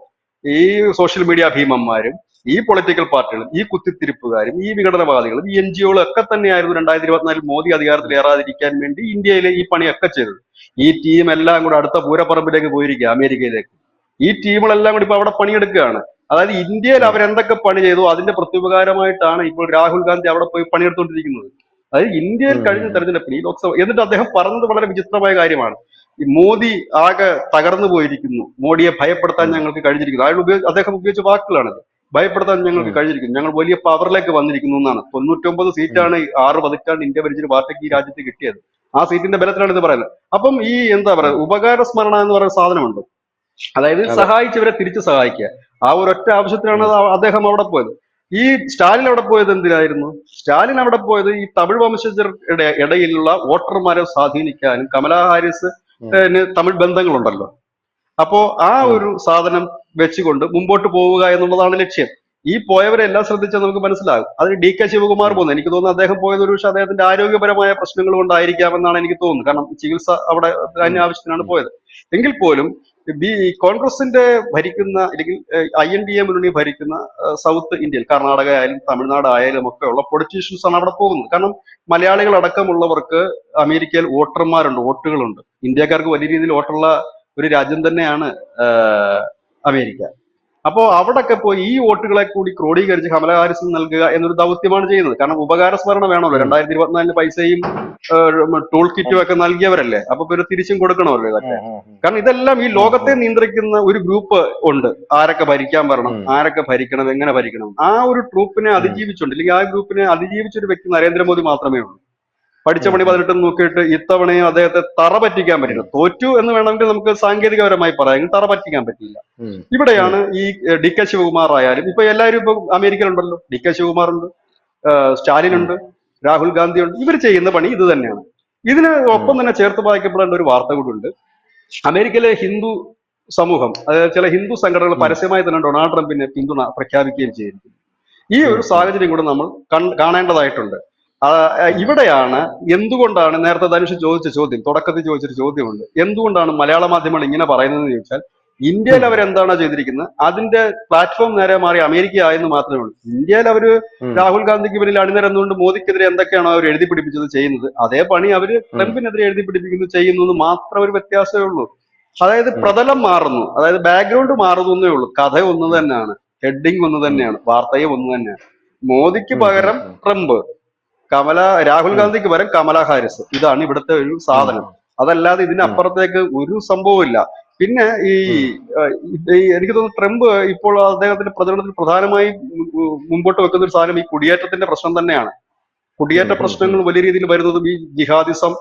ഈ സോഷ്യൽ മീഡിയ ഭീമന്മാരും ഈ പൊളിറ്റിക്കൽ പാർട്ടികളും ഈ കുത്തിത്തിരിപ്പുകാരും ഈ വിഘടനവാദികളും ഈ എൻ ജി ഒകളും ഒക്കെ തന്നെയായിരുന്നു രണ്ടായിരത്തി ഇരുപത്തിനാലിൽ മോദി അധികാരത്തിൽ ഏറാതിരിക്കാൻ വേണ്ടി ഇന്ത്യയിലെ ഈ പണിയൊക്കെ ചെയ്തത്. ഈ ടീം എല്ലാം കൂടെ അടുത്ത പൂരപ്പറമ്പിലേക്ക് പോയിരിക്കുക അമേരിക്കയിലേക്ക്. ഈ ടീമുകളെല്ലാം കൂടി ഇപ്പൊ അവിടെ പണിയെടുക്കുകയാണ്. അതായത് ഇന്ത്യയിൽ അവരെന്തൊക്കെ പണി ചെയ്തു അതിന്റെ പ്രത്യുപകാരമായിട്ടാണ് ഇപ്പോൾ രാഹുൽ ഗാന്ധി അവിടെ പോയി പണിയെടുത്തുകൊണ്ടിരിക്കുന്നത് അതായത് ഇന്ത്യയിൽ. കഴിഞ്ഞ തെരഞ്ഞെടുപ്പിൽ ഈ ലോക്സഭ എന്നിട്ട് അദ്ദേഹം പറഞ്ഞത് വളരെ വിചിത്രമായ കാര്യമാണ്. ഈ മോദി ആകെ തകർന്നു പോയിരിക്കുന്നു. മോഡിയെ ഭയപ്പെടുത്താൻ ഞങ്ങൾക്ക് കഴിഞ്ഞിരിക്കുന്നു. അയാൾ ഉപയോഗിച്ച് അദ്ദേഹം ഉപയോഗിച്ച വാക്കുകളാണിത്. ഭയപ്പെടുത്താൻ ഞങ്ങൾക്ക്. കഴിഞ്ഞിരിക്കുന്നു. ഞങ്ങൾ വലിയ പവറിലേക്ക് വന്നിരിക്കുന്നു എന്നാണ്. തൊണ്ണൂറ്റൊമ്പത് സീറ്റാണ് ആറ് പതിറ്റാണ്ട് ഇന്ത്യ ഭരിച്ചൊരു പാർട്ടിക്ക് ഈ രാജ്യത്ത് കിട്ടിയത്. ആ സീറ്റിന്റെ ബലത്തിലാണ് ഇത് പറയുന്നത് അപ്പം ഈ എന്താ പറയുക ഉപകാര സ്മരണ എന്ന് പറയുന്ന സാധനമുണ്ട്. അതായത് സഹായിച്ചവരെ തിരിച്ചു സഹായിക്കുക. ആ ഒരൊറ്റ ആവശ്യത്തിനാണ് അദ്ദേഹം അവിടെ പോയത്. ഈ സ്റ്റാലിൻ അവിടെ പോയത് എന്തിനായിരുന്നു? സ്റ്റാലിൻ അവിടെ പോയത് ഈ തമിഴ് വംശജരുടെ ഇടയിലുള്ള വോട്ടർമാരെ സ്വാധീനിക്കാനും കമലാ ഹാരിസ് തമിഴ് ബന്ധങ്ങളുണ്ടല്ലോ. അപ്പോ ആ ഒരു സാധനം വെച്ചുകൊണ്ട് മുമ്പോട്ട് പോവുക എന്നുള്ളതാണ് ലക്ഷ്യം. ഈ പോയവരെ എല്ലാം ശ്രദ്ധിച്ചാൽ നമുക്ക് മനസ്സിലാകും. അതിന് ഡി കെ ശിവകുമാർ പോകുന്നത് എനിക്ക് തോന്നുന്നു അദ്ദേഹം പോയത് ഒരു പക്ഷേ അദ്ദേഹത്തിന്റെ ആരോഗ്യപരമായ പ്രശ്നങ്ങൾ കൊണ്ടായിരിക്കാമെന്നാണ് എനിക്ക് തോന്നുന്നത്. കാരണം ചികിത്സ അവിടെ അതിന് ആവശ്യത്തിനാണ് പോയത്. എങ്കിൽ പോലും ബി കോൺഗ്രസിന്റെ ഭരിക്കുന്ന അല്ലെങ്കിൽ ഐ എൻ ഡി എ മുന്നണി ഭരിക്കുന്ന സൗത്ത് ഇന്ത്യയിൽ കർണാടക ആയാലും തമിഴ്നാട് ആയാലും ഒക്കെ ഉള്ള പൊളിറ്റീഷ്യൻസ് ആണ് അവിടെ പോകുന്നത്. കാരണം മലയാളികൾ അടക്കമുള്ളവർക്ക് അമേരിക്കയിൽ വോട്ടർമാരുണ്ട് വോട്ടുകളുണ്ട്. ഇന്ത്യക്കാർക്ക് വലിയ രീതിയിൽ വോട്ടുള്ള ഒരു രാജ്യം തന്നെയാണ് അമേരിക്ക. അപ്പോ അവിടൊക്കെ പോയി ഈ വോട്ടുകളെ കൂടി ക്രോഡീകരിച്ച് കമല ഹാരിസിന് നൽകുക എന്നൊരു ദൗത്യമാണ് ചെയ്യുന്നത്. കാരണം ഉപകാര സ്മരണ വേണമല്ലോ. രണ്ടായിരത്തി ഇരുപത്തിനാലിന് പൈസയും ടൂൾ കിറ്റും ഒക്കെ നൽകിയവരല്ലേ? അപ്പൊ പിന്നെ തിരിച്ചും കൊടുക്കണമല്ലോ ഇതൊക്കെ. കാരണം ഇതെല്ലാം ഈ ലോകത്തെ നിയന്ത്രിക്കുന്ന ഒരു ഗ്രൂപ്പ് ഉണ്ട്. ആരൊക്കെ ഭരിക്കാൻ വരണം. ആരൊക്കെ ഭരിക്കണം എങ്ങനെ ഭരിക്കണം. ആ ഒരു ട്രൂപ്പിനെ അതിജീവിച്ചുണ്ട്. അല്ലെങ്കിൽ ആ ഗ്രൂപ്പിനെ അതിജീവിച്ച ഒരു വ്യക്തി നരേന്ദ്രമോദി മാത്രമേ ഉള്ളൂ. പഠിച്ച പണി. പതിനെട്ട് നോക്കിയിട്ട് ഇത്തവണയും അദ്ദേഹത്തെ തറ പറ്റിക്കാൻ പറ്റില്ല. തോറ്റു എന്ന് വേണമെങ്കിൽ നമുക്ക് സാങ്കേതികപരമായി പറയാം. തറ പറ്റിക്കാൻ പറ്റില്ല. ഇവിടെയാണ് ഈ ഡി കെ ശിവകുമാർ ആയാലും ഇപ്പൊ എല്ലാവരും ഇപ്പൊ അമേരിക്കയിലുണ്ടല്ലോ. ഡി കെ ശിവകുമാർ ഉണ്ട് സ്റ്റാലിൻ ഉണ്ട് രാഹുൽ ഗാന്ധി ഉണ്ട് ഇവർ ചെയ്യുന്ന പണി ഇത് തന്നെയാണ്. ഇതിന് ഒപ്പം തന്നെ ചേർത്ത് വായിക്കപ്പെടേണ്ട ഒരു വാർത്ത ഉണ്ട് അമേരിക്കയിലെ ഹിന്ദു സമൂഹം അതായത് ചില ഹിന്ദു സംഘടനകൾ പരസ്യമായി തന്നെ ഡൊണാൾഡ് ട്രംപിനെ പിന്തുണ പ്രഖ്യാപിക്കുകയും ചെയ്തിരിക്കുന്നു. ഈ ഒരു സാഹചര്യം കൂടെ നമ്മൾ കാണേണ്ടതായിട്ടുണ്ട്. ഇവിടെയാണ് എന്തുകൊണ്ടാണ് നേരത്തെ ധനുഷ് ചോദിച്ച ചോദ്യം തുടക്കത്തിൽ ചോദിച്ചൊരു ചോദ്യമുണ്ട്. എന്തുകൊണ്ടാണ് മലയാള മാധ്യമങ്ങൾ ഇങ്ങനെ പറയുന്നതെന്ന് ചോദിച്ചാൽ ഇന്ത്യയിൽ അവർ അവരെന്താണോ ചെയ്തിരിക്കുന്നത് അതിന്റെ പ്ലാറ്റ്ഫോം നേരെ മാറി അമേരിക്ക ആയെന്ന് മാത്രമേ ഉള്ളൂ. ഇന്ത്യയിൽ അവർ രാഹുൽ ഗാന്ധിക്ക് പിന്നിൽ അണിനിരന്നുകൊണ്ട് മോദിക്കെതിരെ എന്തൊക്കെയാണോ അവർ എഴുതി പിടിപ്പിച്ചത് ചെയ്യുന്നത് അതേ പണി അവർ ട്രംപിനെതിരെ എഴുതി പിടിപ്പിക്കുന്നു ചെയ്യുന്നു എന്ന് മാത്രം ഒരു വ്യത്യാസമേ ഉള്ളൂ. അതായത് പ്രതലം മാറുന്നു അതായത് ബാക്ക്ഗ്രൗണ്ട് മാറുന്നേ ഉള്ളൂ. കഥ ഒന്ന് തന്നെയാണ് ഹെഡിങ് ഒന്ന് തന്നെയാണ് വാർത്തയും ഒന്ന് തന്നെയാണ്. മോദിക്ക് പകരം ട്രംപ് കമല രാഹുൽ ഗാന്ധിക്ക് പകരം കമല ഹാരിസ്. ഇതാണ് ഇവിടുത്തെ ഒരു സാധനം. അതല്ലാതെ ഇതിനപ്പുറത്തേക്ക് ഒരു സംഭവമില്ല പിന്നെ ഈ എനിക്ക് തോന്നുന്നു ട്രംപ് ഇപ്പോൾ അദ്ദേഹത്തിന്റെ പ്രചരണത്തിൽ പ്രധാനമായി മുമ്പോട്ട് വെക്കുന്ന ഒരു സാധനം ഈ കുടിയേറ്റത്തിന്റെ പ്രശ്നം തന്നെയാണ്. കുടിയേറ്റ പ്രശ്നങ്ങൾ വലിയ രീതിയിൽ വരുന്നതും ഈ ജിഹാദിസം.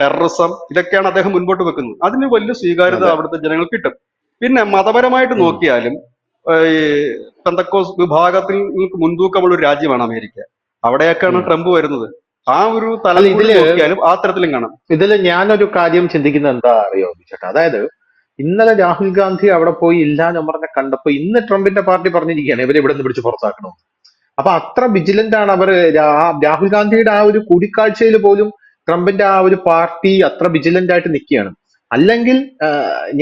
ടെററിസം ഇതൊക്കെയാണ് അദ്ദേഹം മുൻപോട്ട് വെക്കുന്നത്. അതിന് വലിയ സ്വീകാര്യത. അവിടുത്തെ ജനങ്ങൾ കിട്ടും. പിന്നെ മതപരമായിട്ട് നോക്കിയാലും ഈ പെന്തക്കോസ് വിഭാഗത്തിൽ മുൻതൂക്കമുള്ള ഒരു രാജ്യമാണ് അമേരിക്ക. അവിടെയൊക്കെയാണ് ട്രംപ് വരുന്നത്. ആ ഒരു തലം അല്ല, കൂടി ഇതിൽ നോക്കിയാലും ആ തരത്തിലും കാണാം. ഇതിൽ ഞാനൊരു കാര്യം ചിന്തിക്കുന്നത് എന്താ അറിയോ ചേട്ടാ അതായത് ഇന്നലെ രാഹുൽ ഗാന്ധി അവിടെ പോയി ഇല്ല എന്ന് പറഞ്ഞ കണ്ടപ്പോ ഇന്ന് ട്രംപിന്റെ പാർട്ടി പറഞ്ഞിരിക്കുകയാണ് ഇവരെ ഇവിടെ നിന്ന് പിടിച്ച് പുറത്താക്കണം അപ്പൊ അത്ര വിജിലന്റ് ആണ് അവർ രാഹുൽ ഗാന്ധിയുടെ ആ ഒരു കൂടിക്കാഴ്ചയിൽ പോലും ട്രംപിന്റെ ആ ഒരു പാർട്ടി അത്ര വിജിലന്റ് ആയിട്ട് നിൽക്കുകയാണ്. അല്ലെങ്കിൽ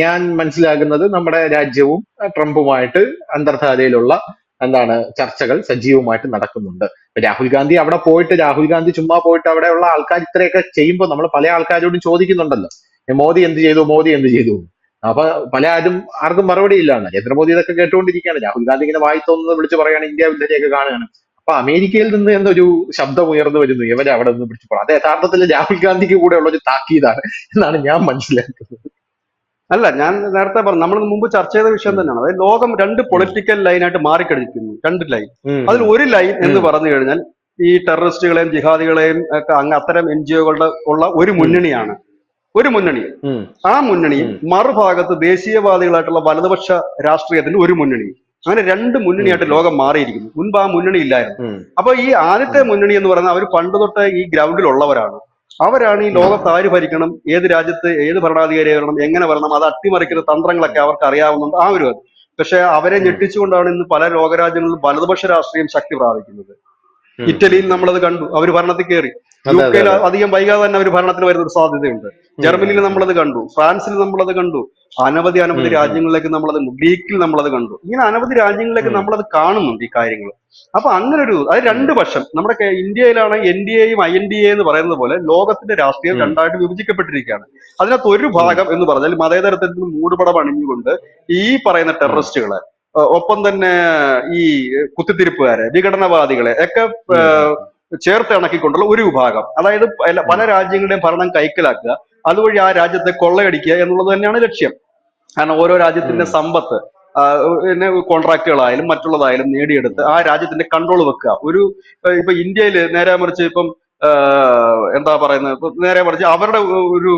ഞാൻ മനസ്സിലാക്കുന്നത് നമ്മുടെ രാജ്യവും ട്രംപുമായിട്ട് അന്തർധാരയിലുള്ള എന്താണ് ചർച്ചകൾ സജീവമായിട്ട് നടക്കുന്നുണ്ട്. രാഹുൽ ഗാന്ധി അവിടെ പോയിട്ട് രാഹുൽ ഗാന്ധി ചുമ്മാ പോയിട്ട് അവിടെയുള്ള ആൾക്കാർ ഇത്രയൊക്കെ ചെയ്യുമ്പോൾ നമ്മൾ പല ആൾക്കാരോടും ചോദിക്കുന്നുണ്ടല്ലോ. മോദി എന്ത് ചെയ്തു മോദി എന്ത് ചെയ്തു? അപ്പൊ പല ആരും ആർക്കും മറുപടി ഇല്ലാണ് നരേന്ദ്രമോദി ഇതൊക്കെ കേട്ടുകൊണ്ടിരിക്കുകയാണ്. രാഹുൽ ഗാന്ധി ഇങ്ങനെ വായി വിളിച്ച് പറയുകയാണ് ഇന്ത്യ വിദ്യയൊക്കെ കാണുകയാണ്. അപ്പൊ അമേരിക്കയിൽ നിന്ന് എന്നൊരു ശബ്ദം ഉയർന്നു വരുന്നു ഇവരെ അവിടെ നിന്ന് പോകണം അത് യഥാർത്ഥത്തിൽ രാഹുൽ ഗാന്ധിക്ക് കൂടെ ഉള്ള ഒരു താക്കീതാണ് എന്നാണ് ഞാൻ മനസ്സിലാക്കുന്നത്. അല്ല ഞാൻ നേരത്തെ പറഞ്ഞു നമ്മൾ മുമ്പ് ചർച്ച ചെയ്ത വിഷയം തന്നെയാണ്. അതായത് ലോകം രണ്ട് പൊളിറ്റിക്കൽ ലൈനായിട്ട് മാറിക്കഴിഞ്ഞിരിക്കുന്നു. രണ്ട് ലൈൻ അതിൽ ഒരു ലൈൻ എന്ന്. പറഞ്ഞു കഴിഞ്ഞാൽ ഈ ടെററിസ്റ്റുകളെയും ജിഹാദികളെയും ഒക്കെ അങ്ങ് അത്തരം എൻ ജി ഒകളുടെ ഉള്ള ഒരു മുന്നണിയാണ്. ഒരു മുന്നണി. ആ മുന്നണി മറുഭാഗത്ത് ദേശീയവാദികളായിട്ടുള്ള വലതുപക്ഷ രാഷ്ട്രീയത്തിന്റെ ഒരു മുന്നണി. അങ്ങനെ രണ്ട് മുന്നണിയായിട്ട്. ലോകം മാറിയിരിക്കുന്നു. മുൻപ് ആ മുന്നണി ഇല്ലായിരുന്നു. അപ്പൊ ഈ ആദ്യത്തെ മുന്നണി എന്ന് പറയുന്നത് അവർ പണ്ട് തൊട്ട് ഈ ഗ്രൗണ്ടിൽ ഉള്ളവരാണ്. അവരാണ് ഈ ലോകത്ത് ആര് ഭരിക്കണം ഏത് രാജ്യത്ത് ഏത് ഭരണാധികാരി വരണം എങ്ങനെ വരണം അത് അട്ടിമറിക്കുന്ന തന്ത്രങ്ങളൊക്കെ അവർക്ക് അറിയാവുന്നുണ്ട് ആ ഒരു പക്ഷെ അവരെ. ഞെട്ടിച്ചുകൊണ്ടാണ് ഇന്ന് പല ലോകരാജ്യങ്ങളിലും വലതുപക്ഷ രാഷ്ട്രീയം ശക്തി പ്രാപിക്കുന്നത്. ഇറ്റലിയിൽ നമ്മളത് കണ്ടു. അവർ ഭരണത്തിൽ കയറി യു കെയിൽ. അധികം വൈകാതെ തന്നെ അവർ ഭരണത്തിൽ വരുന്ന ഒരു സാധ്യതയുണ്ട് ജർമ്മനിയിൽ നമ്മളത് കണ്ടു. ഫ്രാൻസിൽ നമ്മളത് കണ്ടു. അനവധി അനവധി. രാജ്യങ്ങളിലേക്ക് നമ്മളത് ഗ്രീക്കിൽ നമ്മളത് കണ്ടു. ഇങ്ങനെ അനവധി രാജ്യങ്ങളിലേക്ക്. നമ്മളത് കാണുന്നുണ്ട് ഈ കാര്യങ്ങൾ അപ്പൊ അങ്ങനെ ഒരു അത് രണ്ട് പക്ഷം നമ്മുടെ ഇന്ത്യയിലാണ് എൻ ഡി എയും ഐ എൻ ഡി എ എന്ന് പറയുന്നത് പോലെ ലോകത്തിന്റെ രാഷ്ട്രീയം രണ്ടായിട്ട് വിഭജിക്കപ്പെട്ടിരിക്കുകയാണ്. അതിനകത്ത് ഒരു ഭാഗം എന്ന് പറഞ്ഞാൽ മതേതരത്തിൽ മൂടുപടം അണിഞ്ഞുകൊണ്ട് ഈ പറയുന്ന ടെററിസ്റ്റുകളെ ഒപ്പം തന്നെ ഈ കുത്തിത്തിരിപ്പുകാരെ വിഘടനവാദികളെ ഒക്കെ ചേർത്ത് ഇണക്കിക്കൊണ്ടുള്ള ഒരു വിഭാഗം. അതായത് പല- രാജ്യങ്ങളുടെയും ഭരണം കൈക്കലാക്കുക അതുവഴി ആ രാജ്യത്തെ കൊള്ളയടിക്കുക എന്നുള്ളത് തന്നെയാണ് ലക്ഷ്യം. കാരണം ഓരോ രാജ്യത്തിന്റെ സമ്പത്ത് പിന്നെ കോൺട്രാക്റ്റുകളായാലും മറ്റുള്ളതായാലും നേടിയെടുത്ത് ആ രാജ്യത്തിന്റെ കൺട്രോൾ വെക്കുക. ഒരു ഇപ്പൊ ഇന്ത്യയിൽ നേരെ മറിച്ച് ഇപ്പം എന്താ പറയുന്നത്? ഇപ്പൊ നേരെ മറിച്ച് അവരുടെ ഒരു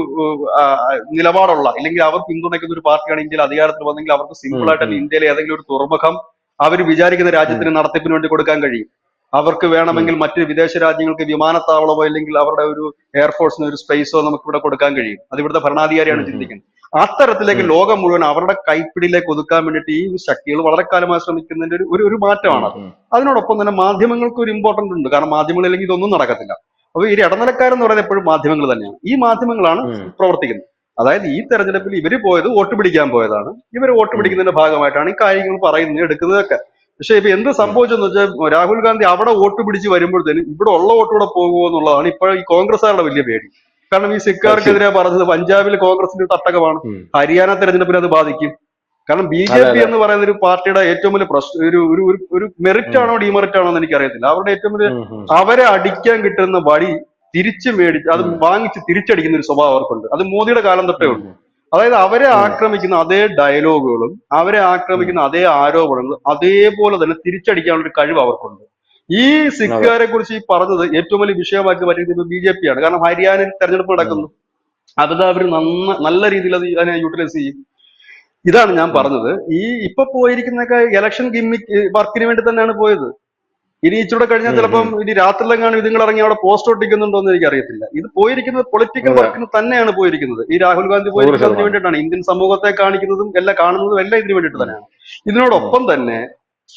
നിലപാടുള്ള അല്ലെങ്കിൽ അവർ പിന്തുണയ്ക്കുന്ന ഒരു പാർട്ടിയാണ് ഇന്ത്യയിൽ അധികാരത്തിൽ വന്നെങ്കിൽ അവർക്ക് സിമ്പിൾ ആയിട്ട് ഇന്ത്യയിലെ ഏതെങ്കിലും ഒരു തുറമുഖം അവർ വിചാരിക്കുന്ന രാജ്യത്തിന് നടത്തിപ്പിന് വേണ്ടി കൊടുക്കാൻ കഴിയും. അവർക്ക് വേണമെങ്കിൽ മറ്റ് വിദേശ രാജ്യങ്ങൾക്ക് വിമാനത്താവളമോ അല്ലെങ്കിൽ അവരുടെ ഒരു എയർഫോഴ്സിന് ഒരു സ്പേസോ നമുക്ക് ഇവിടെ കൊടുക്കാൻ കഴിയും. അത് ഇവിടുത്തെ ഭരണാധികാരിയാണ്. ചിന്തിക്കുന്നത്. അത്തരത്തിലേക്ക് ലോകം മുഴുവൻ അവരുടെ കൈപ്പിടിയിലേക്ക് ഒതുക്കാൻ വേണ്ടിയിട്ട് ഈ ശക്തികൾ വളരെ കാലമായി ശ്രമിക്കുന്നതിന്റെ ഒരു ഒരു- ഒരു മാറ്റമാണ്. അതിനോടൊപ്പം തന്നെ മാധ്യമങ്ങൾക്ക് ഒരു ഇമ്പോർട്ടന്റ് ഉണ്ട്. കാരണം മാധ്യമങ്ങളില്ലെങ്കിൽ ഇതൊന്നും നടക്കത്തില്ല. അപ്പൊ ഈ ഇടനിലക്കാരെന്ന് പറയുന്നത് എപ്പോഴും മാധ്യമങ്ങൾ തന്നെയാണ്. ഈ മാധ്യമങ്ങളാണ് പ്രവർത്തിക്കുന്നത്. അതായത് ഈ തെരഞ്ഞെടുപ്പിൽ ഇവർ പോയത് വോട്ട് പിടിക്കാൻ പോയതാണ്. ഇവർ വോട്ട് പിടിക്കുന്നതിന്റെ ഭാഗമായിട്ടാണ് ഈ കാര്യങ്ങൾ പറയുന്നത് എടുക്കുന്നതൊക്കെ. പക്ഷെ ഇപ്പൊ എന്ത് സംഭവിച്ചെന്ന് വെച്ചാൽ രാഹുൽ ഗാന്ധി അവിടെ വോട്ട് പിടിച്ച് വരുമ്പോഴത്തേനും ഇവിടെ ഉള്ള വോട്ട് കൂടെ പോകുമോ എന്നുള്ളതാണ് ഇപ്പോൾ ഈ കോൺഗ്രസ്സുകാരുടെ വലിയ പേടി. കാരണം ഈ സിഖുകാർക്കെതിരെ പറഞ്ഞത് പഞ്ചാബിൽ കോൺഗ്രസിന്റെ തട്ടകമാണ്. ഹരിയാന തെരഞ്ഞെടുപ്പിനെ അത് ബാധിക്കും. കാരണം ബി ജെ പി എന്ന് പറയുന്ന ഒരു പാർട്ടിയുടെ ഏറ്റവും വലിയ പ്രശ്നം ഒരു ഒരു ഒരു- മെറിറ്റ് ആണോ ഡിമെറിറ്റ് ആണോ എന്ന് എനിക്കറിയത്തില്ല. അവരുടെ ഏറ്റവും വലിയ. അവരെ അടിക്കാൻ കിട്ടുന്ന വടി തിരിച്ചു മേടിച്ച് അത് വാങ്ങിച്ച് തിരിച്ചടിക്കുന്ന ഒരു സ്വഭാവം അവർക്കുണ്ട്. അത് മോദിയുടെ കാലം തൊട്ടേ ഉള്ളൂ. അതായത് അവരെ ആക്രമിക്കുന്ന അതേ ഡയലോഗുകളും അവരെ ആക്രമിക്കുന്ന അതേ ആരോപണങ്ങളും അതേപോലെ തന്നെ തിരിച്ചടിക്കാനുള്ള ഒരു കഴിവ് അവർക്കുണ്ട്. ഈ സിഖുകാരെ കുറിച്ച് ഈ പറഞ്ഞത് ഏറ്റവും വലിയ വിഷയമാക്കി വരുന്നത് ബി ജെ പി ആണ്. കാരണം ഹരിയാനയിൽ തെരഞ്ഞെടുപ്പ് നടക്കുന്നു. അത് അവർ നന്ന നല്ല രീതിയിൽ അത് അതിനെ യൂട്ടിലൈസ് ചെയ്യും. ഇതാണ് ഞാൻ പറഞ്ഞത്. ഈ ഇപ്പൊ പോയിരിക്കുന്നൊക്കെ ഇലക്ഷൻ ഗിമ്മിക്ക് വർക്കിന് വേണ്ടി തന്നെയാണ് പോയത്. ഇനി ഇച്ചിരി കഴിഞ്ഞാൽ ചിലപ്പം ഇനി രാത്രിയിലെങ്ങാനും ഇതുങ്ങൾ ഇറങ്ങി അവിടെ പോസ്റ്റ് ഒട്ടിക്കുന്നുണ്ടോ എന്ന് എനിക്ക് അറിയത്തില്ല ഇത് പോയിരിക്കുന്നത് പൊളിറ്റിക്കൽ വർക്കിന് തന്നെയാണ് പോയിരിക്കുന്നത്. ഈ രാഹുൽ ഗാന്ധി പോയിരിക്കുന്നത് അതിന് ശതമാനം. വേണ്ടിയിട്ടാണ്. ഇന്ത്യൻ സമൂഹത്തെ കാണിക്കുന്നതും എല്ലാം കാണുന്നതും എല്ലാം ഇതിനു വേണ്ടിയിട്ട് തന്നെയാണ്. ഇതിനോടൊപ്പം തന്നെ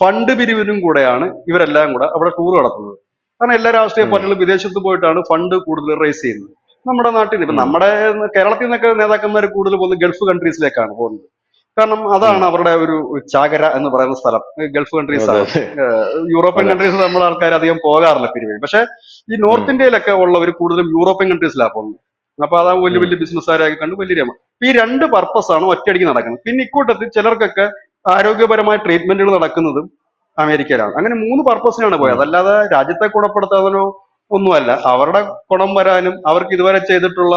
ഫണ്ട് പിരിവിനും കൂടെയാണ് ഇവരെല്ലാം കൂടെ അവിടെ ടൂർ നടത്തുന്നത്. കാരണം എല്ലാ രാഷ്ട്രീയ. പാർട്ടികളും വിദേശത്ത് പോയിട്ടാണ് ഫണ്ട് കൂടുതൽ റേസ് ചെയ്യുന്നത്. നമ്മുടെ നാട്ടിൽ ഇപ്പൊ നമ്മുടെ കേരളത്തിൽ നിന്നൊക്കെ നേതാക്കന്മാർ കൂടുതൽ പോകുന്നത് ഗൾഫ് കൺട്രീസിലേക്കാണ് പോകുന്നത്. കാരണം അതാണ് അവരുടെ ഒരു ചാകര എന്ന് പറയുന്ന സ്ഥലം. ഗൾഫ് കൺട്രീസ് ആണ്. യൂറോപ്യൻ കൺട്രീസ് നമ്മൾ ആൾക്കാർ അധികം പോകാറില്ല പിരിവിന്. പക്ഷെ ഈ നോർത്ത് ഇന്ത്യയിലൊക്കെ ഉള്ളവർ കൂടുതലും യൂറോപ്യൻ കൺട്രീസിലാണ് പോകുന്നത്. അപ്പൊ അതാ വലിയ വലിയ ബിസിനസ്സുകാരായി കണ്ട് വലിയ രമ. ഈ രണ്ട് പർപ്പസ് ആണ് ഒറ്റയടിക്ക് നടക്കുന്നത്. പിന്നെ ഇക്കൂട്ടത്തിൽ ചിലർക്കൊക്കെ ആരോഗ്യപരമായ ട്രീറ്റ്മെന്റുകൾ നടക്കുന്നതും അമേരിക്കയിലാണ്. അങ്ങനെ മൂന്ന് പർപ്പസിനാണ് പോയത്. അതല്ലാതെ രാജ്യത്തെ ഗുണപ്പെടുത്താനോ ഒന്നുമല്ല. അവരുടെ ഗുണം വരാനും അവർക്ക് ഇതുവരെ ചെയ്തിട്ടുള്ള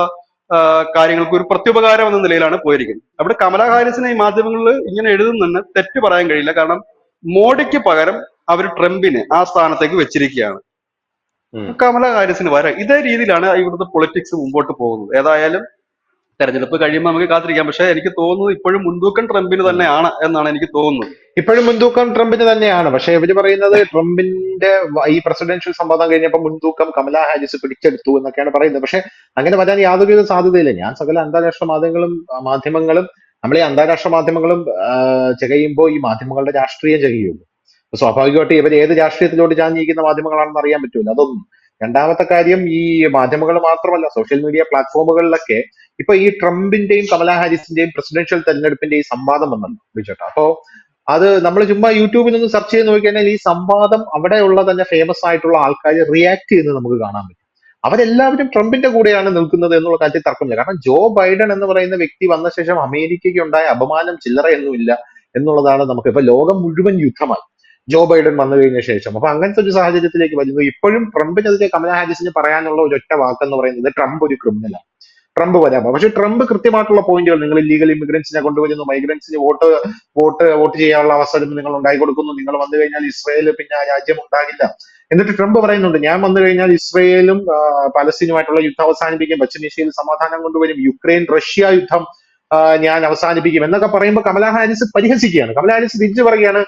കാര്യങ്ങൾക്ക് ഒരു പ്രത്യുപകാരം എന്ന നിലയിലാണ് പോയിരിക്കുന്നത്. അവിടെ കമലാ ഹാരിസിനെ ഈ മാധ്യമങ്ങളിൽ ഇങ്ങനെ എഴുതുന്നെന്ന് തെറ്റ് പറയാൻ കഴിയില്ല. കാരണം മോഡിക്ക് പകരം അവർ ട്രംപിനെ ആ സ്ഥാനത്തേക്ക് വെച്ചിരിക്കുകയാണ്. കമലാ കമല ഹാരിസിന് വരാം. ഇതേ രീതിയിലാണ് ഇവിടുത്തെ പൊളിറ്റിക്സ് മുമ്പോട്ട് പോകുന്നത്. ഏതായാലും തെരഞ്ഞെടുപ്പ് കഴിയുമ്പോൾ നമുക്ക് കാത്തിരിക്കാം. പക്ഷേ എനിക്ക് തോന്നുന്നത് ഇപ്പോഴും മുൻതൂക്കം ട്രംപിന് തന്നെയാണ് എന്നാണ് എനിക്ക് തോന്നുന്നത്. ഇപ്പോഴും മുൻതൂക്കം ട്രംപിന് തന്നെയാണ്. പക്ഷെ ഇവർ പറയുന്നത് ട്രംപിന്റെ ഈ പ്രസിഡൻഷ്യൽ സംവാദം കഴിഞ്ഞപ്പോൾ മുൻതൂക്കം കമലാ ഹാരിസ് പിടിച്ചെടുത്തു എന്നൊക്കെയാണ് പറയുന്നത്. പക്ഷെ അങ്ങനെ വരാൻ യാതൊരു സാധ്യതയില്ല. ഞാൻ സകല അന്താരാഷ്ട്ര മാധ്യമങ്ങളും മാധ്യമങ്ങളും നമ്മൾ ഈ അന്താരാഷ്ട്ര മാധ്യമങ്ങളും ചെകയുമ്പോൾ ഈ മാധ്യമങ്ങളുടെ രാഷ്ട്രീയം ചകയുള്ളൂ. സ്വാഭാവികമായിട്ട് ഇവർ ഏത് രാഷ്ട്രീയത്തിലോട്ട് ചാഞ്ഞിരിക്കുന്ന മാധ്യമങ്ങളാണെന്ന് അറിയാൻ പറ്റൂല. അതൊന്നും രണ്ടാമത്തെ കാര്യം ഈ മാധ്യമങ്ങൾ മാത്രമല്ല സോഷ്യൽ മീഡിയ പ്ലാറ്റ്ഫോമുകളിലൊക്കെ ഇപ്പൊ ഈ ട്രംപിന്റെയും കമലാ ഹാരിസിന്റെയും പ്രസിഡൻഷ്യൽ തെരഞ്ഞെടുപ്പിന്റെയും സംവാദം വന്നല്ലോ വിളിച്ചോട്ടെ അപ്പോ അത് നമ്മൾ ചുമ്മാ യൂട്യൂബിൽ നിന്ന് സെർച്ച് ചെയ്ത് നോക്കിക്കഴിഞ്ഞാൽ ഈ സംവാദം അവിടെയുള്ള തന്നെ ഫേമസ് ആയിട്ടുള്ള ആൾക്കാർ റിയാക്ട് ചെയ്യുന്നത് നമുക്ക് കാണാൻ പറ്റും. അവരെല്ലാവരും ട്രംപിന്റെ കൂടെയാണ് നിൽക്കുന്നത് എന്നുള്ള കാര്യത്തിൽ തർക്കമില്ല. കാരണം ജോ ബൈഡൻ എന്ന് പറയുന്ന വ്യക്തി വന്ന ശേഷം അമേരിക്കയ്ക്ക് ഉണ്ടായ അപമാനം ചില്ലറയൊന്നുമില്ല എന്നുള്ളതാണ് നമുക്ക് ഇപ്പൊ ലോകം മുഴുവൻ യുദ്ധമായി. ജോ ബൈഡൻ വന്നു കഴിഞ്ഞ ശേഷം. അപ്പൊ അങ്ങനത്തെ ഒരു സാഹചര്യത്തിലേക്ക് വരുന്നു. ഇപ്പോഴും ട്രംപിനെതിരെ കമല ഹാരിസിന് പറയാനുള്ള ഒരു ഒറ്റ വാക്കെന്ന് പറയുന്നത് ട്രംപ് ഒരു ക്രിമിനലാണ് ട്രംപ് വരാമോ പക്ഷെ ട്രംപ് കൃത്യമായിട്ടുള്ള പോയിന്റുകൾ നിങ്ങൾ ഇല്ലീഗൽ ഇമിഗ്രൻസിനെ കൊണ്ടുവരുന്നു മൈഗ്രൻസിന് വോട്ട് വോട്ട് വോട്ട് ചെയ്യാനുള്ള അവസരം നിങ്ങൾ ഉണ്ടായി കൊടുക്കുന്നു. നിങ്ങൾ വന്നു കഴിഞ്ഞാൽ ഇസ്രയേൽ പിന്നെ ആ രാജ്യം ഉണ്ടാകില്ല. എന്നിട്ട് ട്രംപ് പറയുന്നുണ്ട് ഞാൻ വന്നു കഴിഞ്ഞാൽ ഇസ്രയേലും പലസ്തീനുമായിട്ടുള്ള യുദ്ധം അവസാനിപ്പിക്കും. പശ്ചിമേഷ്യയിൽ സമാധാനം കൊണ്ടുവരും. യുക്രൈൻ റഷ്യ യുദ്ധം ഞാൻ അവസാനിപ്പിക്കും. എന്നൊക്കെ പറയുമ്പോൾ കമലാ ഹാരിസ് പരിഹസിക്കുകയാണ്. കമലാ ഹാരിസ് തിരിച്ചു പറയുകയാണ്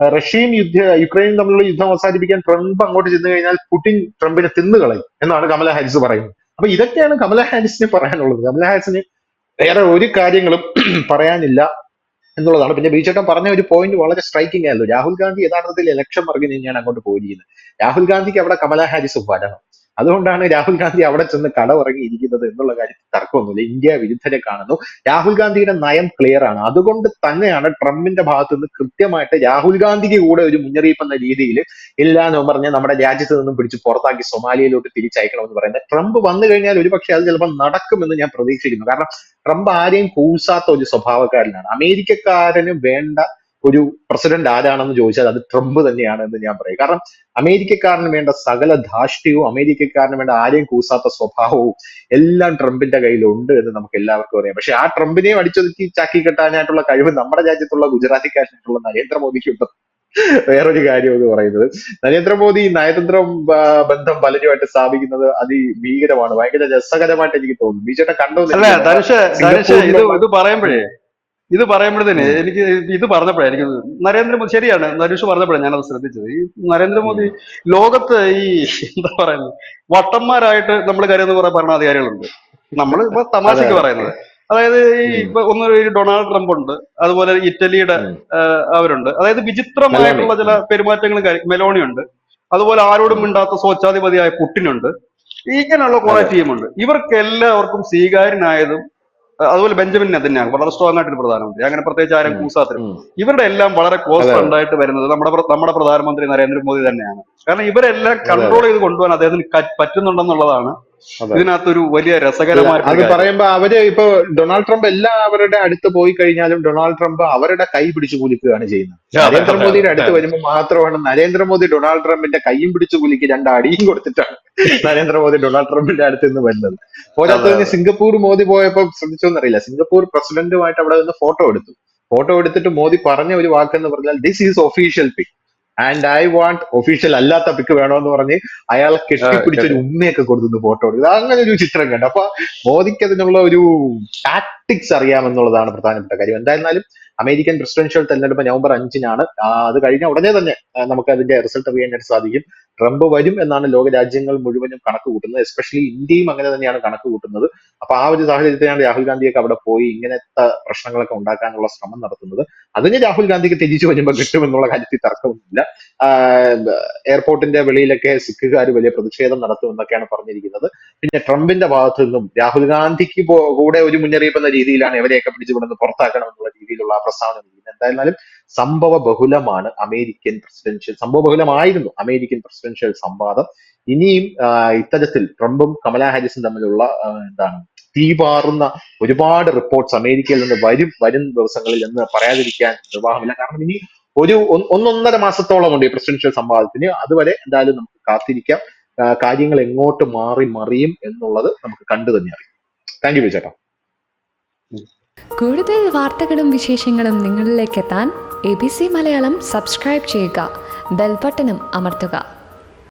റഷ്യയും യുദ്ധ യുക്രൈനും തമ്മിലുള്ള യുദ്ധം അവസാനിപ്പിക്കാൻ ട്രംപ് അങ്ങോട്ട് ചെന്ന് കഴിഞ്ഞാൽ പുടിൻ ട്രംപിനെ തിന്നുകളയും എന്നാണ് കമല ഹാരിസ് പറയുന്നത്. അപ്പൊ ഇതൊക്കെയാണ് കമല ഹാരിസിന് പറയാനുള്ളത്. കമല ഹാരിസിന് വേറെ ഒരു കാര്യങ്ങളും പറയാനില്ല എന്നുള്ളതാണ്. പിന്നെ ബിജെട്ടം പറഞ്ഞ ഒരു പോയിന്റ് വളരെ സ്ട്രൈക്കിംഗ് ആയിരുന്നു. രാഹുൽ ഗാന്ധി യഥാർത്ഥത്തിൽ ഇലക്ഷൻ മറിഞ്ഞ് തന്നെയാണ് അങ്ങോട്ട് പോയിരിക്കുന്നത്. രാഹുൽ ഗാന്ധിക്ക് അവിടെ കമല ഹാരിസ് വരണം അതുകൊണ്ടാണ് രാഹുൽ ഗാന്ധി അവിടെ ചെന്ന് കട കടമിറങ്ങിയിരിക്കുന്നത് എന്നുള്ള കാര്യത്തിൽ തർക്കമൊന്നുമില്ല. ഇന്ത്യ വിരുദ്ധരെ കാണുന്നു. രാഹുൽ ഗാന്ധിയുടെ നയം ക്ലിയർ ആണ്. അതുകൊണ്ട് തന്നെയാണ് ട്രംപിന്റെ ഭാഗത്ത് നിന്ന് കൃത്യമായിട്ട് രാഹുൽ ഗാന്ധിക്ക് കൂടെ ഒരു മുന്നറിയിപ്പ് എന്ന രീതിയിൽ ഇല്ല എന്ന് പറഞ്ഞ് നമ്മുടെ രാജ്യത്ത് നിന്നും പിടിച്ച് പുറത്താക്കി സൊമാലിയയിലോട്ട് തിരിച്ചയക്കണമെന്ന് പറയുന്നത്. ട്രംപ് വന്നു കഴിഞ്ഞാൽ ഒരുപക്ഷെ അത് ചിലപ്പോൾ നടക്കുമെന്ന് ഞാൻ പ്രതീക്ഷിക്കുന്നു. കാരണം ട്രംപ് ആരെയും കൂസാത്ത ഒരു സ്വഭാവക്കാരനാണ്. അമേരിക്കക്കാരന് വേണ്ട ഒരു പ്രസിഡന്റ് ആരാണെന്ന് ചോദിച്ചാൽ അത് ട്രംപ് തന്നെയാണ് എന്ന് ഞാൻ പറയും. കാരണം അമേരിക്കക്കാരന് വേണ്ട സകല ധാഷ്ട്യവും അമേരിക്കക്കാരന് വേണ്ട ആരെയും കൂസാത്ത സ്വഭാവവും എല്ലാം ട്രംപിന്റെ കയ്യിലുണ്ട് എന്ന് നമുക്ക് എല്ലാവർക്കും അറിയാം. പക്ഷെ ആ ട്രംപിനെയും അടിച്ചൊതുക്കി ചാക്കി കെട്ടാനായിട്ടുള്ള കഴിവ് നമ്മുടെ രാജ്യത്തുള്ള ഗുജറാത്തിക്കാരനായിട്ടുള്ള നരേന്ദ്രമോദിക്കുണ്ട് വേറൊരു കാര്യം എന്ന് പറയുന്നത്. നരേന്ദ്രമോദി നയതന്ത്ര ബന്ധം പലരുമായിട്ട് സ്ഥാപിക്കുന്നത് അതിഭീകരമാണ്. ഭയങ്കര രസകരമായിട്ട് എനിക്ക് തോന്നുന്നു. ബിജെട്ടെ കണ്ടോ ഇത് പറയുമ്പോഴേ ഇത് പറയുമ്പോഴത്തേന് എനിക്ക് ഇത് പറഞ്ഞപ്പോഴേ എനിക്ക് നരേന്ദ്രമോദി ശരിയാണ് നരീഷ് പറഞ്ഞപ്പോഴാണ് ഞാനത് ശ്രദ്ധിച്ചത്. ഈ നരേന്ദ്രമോദി ലോകത്ത് ഈ എന്താ പറയുന്നത് വട്ടന്മാരായിട്ട് നമ്മൾ കരുതുന്ന കുറെ ഭരണാധികാരികളുണ്ട്. നമ്മൾ ഇപ്പൊ തമാശക്ക്. പറയുന്നത്. അതായത് ഈ. ഇപ്പൊ ഒന്ന് ഡൊണാൾഡ് ട്രംപ് ഉണ്ട് അതുപോലെ ഇറ്റലിയുടെ അവരുണ്ട്. അതായത് വിചിത്രമായിട്ടുള്ള. ചില പെരുമാറ്റങ്ങളും മെലോണിയുണ്ട്. മെലോണി ഉണ്ട് അതുപോലെ ആരോടും മിണ്ടാത്ത സ്വച്ഛാധിപതിയായ പുട്ടിനുണ്ട്. ഇങ്ങനെയുള്ള കുറെ ടീമുണ്ട് ഇവർക്ക് എല്ലാവർക്കും സ്വീകാര്യനായതും അതുപോലെ ബെഞ്ചമിൻ നെതന്യാഹു വളരെ സ്ട്രോങ് ആയിട്ടൊരു പ്രധാനമന്ത്രി. അങ്ങനെ പ്രത്യേകിച്ച് ആരും കൂസാത്തരും. ഇവരുടെ എല്ലാം വളരെ ക്ലോസ് ഉണ്ടായിട്ട് വരുന്നത് നമ്മുടെ നമ്മുടെ പ്രധാനമന്ത്രി നരേന്ദ്രമോദി തന്നെയാണ്. കാരണം ഇവരെല്ലാം കൺട്രോൾ ചെയ്ത് കൊണ്ടുപോകാൻ അദ്ദേഹത്തിന് പറ്റുന്നുണ്ടെന്നുള്ളതാണ്. ഇതിനകത്തൊരു വലിയ രസകരമായ രസകരമായിട്ട് അത് പറയുമ്പോ അവർ ഇപ്പൊ ഡൊണാൾഡ് ട്രംപ് എല്ലാവരുടെ അടുത്ത് പോയി കഴിഞ്ഞാലും ഡൊണാൾഡ് ട്രംപ് അവരുടെ കൈ പിടിച്ചു കുലിക്കുകയാണ് ചെയ്യുന്നത്. നരേന്ദ്രമോദിയുടെ അടുത്ത് വരുമ്പോൾ മാത്രമാണ് നരേന്ദ്രമോദി ഡൊണാൾഡ് ട്രംപിന്റെ കൈയും പിടിച്ചു കുലിക്ക് രണ്ട് അടിയും കൊടുത്തിട്ടാണ്. നരേന്ദ്രമോദി ഡൊണാൾഡ് ട്രംപിന്റെ അടുത്ത് നിന്ന് വരുന്നത് പോരാത്ത സിംഗപ്പൂർ മോദി പോയപ്പോ ശ്രദ്ധിച്ചോന്നറിയില്ല. സിംഗപ്പൂർ പ്രസിഡന്റുമായിട്ട് അവിടെ നിന്ന് ഫോട്ടോ എടുത്തു. ഫോട്ടോ എടുത്തിട്ട് മോദി പറഞ്ഞ ഒരു വാക്ക് എന്ന് പറഞ്ഞാൽ this is official pic and I want official അല്ലാത്ത പിക്ക് വേണമെന്ന് പറഞ്ഞ് അയാളെ കെട്ടിപ്പിടിച്ചൊരു ഉമ്മയൊക്കെ കൊടുത്തു ഫോട്ടോ എടുത്തു. അങ്ങനെ ഒരു ചിത്രം കണ്ടു. അപ്പൊ മോദിക്ക് അതിനുള്ള ഒരു ടാക്ട് ടാക്ടിക്സ് അറിയാമെന്നുള്ളതാണ് പ്രധാനപ്പെട്ട കാര്യം. എന്തായിരുന്നാലും അമേരിക്കൻ പ്രസിഡൻഷ്യൽ തെരഞ്ഞെടുപ്പ് നവംബർ അഞ്ചിനാണ്. അത് കഴിഞ്ഞ ഉടനെ തന്നെ നമുക്ക് അതിന്റെ റിസൾട്ട് അറിയാനായിട്ട് സാധിക്കും. ട്രംപ് വരും എന്നാണ് ലോക രാജ്യങ്ങൾ മുഴുവനും കണക്ക് കൂട്ടുന്നത്. എസ്പെഷ്യലി ഇന്ത്യയും അങ്ങനെ തന്നെയാണ് കണക്ക് കൂട്ടുന്നത്. അപ്പൊ ആ ഒരു സാഹചര്യത്തിലാണ് രാഹുൽ ഗാന്ധിയൊക്കെ അവിടെ പോയി ഇങ്ങനത്തെ പ്രശ്നങ്ങളൊക്കെ ഉണ്ടാക്കാനുള്ള ശ്രമം നടത്തുന്നത്. അതിന് രാഹുൽ ഗാന്ധിക്ക് തിരിച്ചു വരുമ്പോൾ കിട്ടുമെന്നുള്ള കാര്യത്തിൽ തർക്കമൊന്നുമില്ല. എയർപോർട്ടിന്റെ വെളിയിലൊക്കെ സിഖുകാർ വലിയ പ്രതിഷേധം നടത്തുമെന്നൊക്കെയാണ് പറഞ്ഞിരിക്കുന്നത്. പിന്നെ ട്രംപിന്റെ ഭാഗത്തു നിന്നും രാഹുൽ ഗാന്ധിക്ക് കൂടെ ഒരു മുന്നറിയിപ്പ് എന്ന രീതിയിലാണ് ഇവരെയൊക്കെ പിടിച്ചുകൊണ്ടു പുറത്താക്കണം എന്നുള്ള രീതിയിലുള്ള പ്രസ്താവന നൽകുന്നത്. എന്തായിരുന്നാലും സംഭവ ബഹുലമാണ് അമേരിക്കൻ പ്രസിഡൻഷ്യൽ സംഭവ ബഹുലമായിരുന്നു അമേരിക്കൻ പ്രസിഡൻഷ്യൽ സംവാദം. ഇനിയും ഇത്തരത്തിൽ ട്രംപും കമലാ ഹാരിസും തമ്മിലുള്ള എന്താണ് തീപാറുന്ന ഒരുപാട് റിപ്പോർട്ട്സ് അമേരിക്കയിൽ നിന്ന് വരും വരും ദിവസങ്ങളിൽ എന്ന് പറയാതിരിക്കാൻ നിർവാഹമില്ല. കാരണം ഇനി ഒരു ഒന്നൊന്നര മാസത്തോളം ഉണ്ട് ഈ പ്രസിഡൻഷ്യൽ സംവാദത്തിന്. അതുവരെ എന്തായാലും നമുക്ക് കാത്തിരിക്കാം. കാര്യങ്ങൾ എങ്ങോട്ട് മാറി മറിയും എന്നുള്ളത് നമുക്ക് കണ്ടു തന്നെ അറിയാം. താങ്ക് യു ചേട്ടാ. കൂടുതൽ വാർത്തകളും വിശേഷങ്ങളും നിങ്ങളിലേക്ക് എത്താൻ A B C Malayalam subscribe ചെയ്യുക. ബെൽബട്ടനും അമർത്തുക.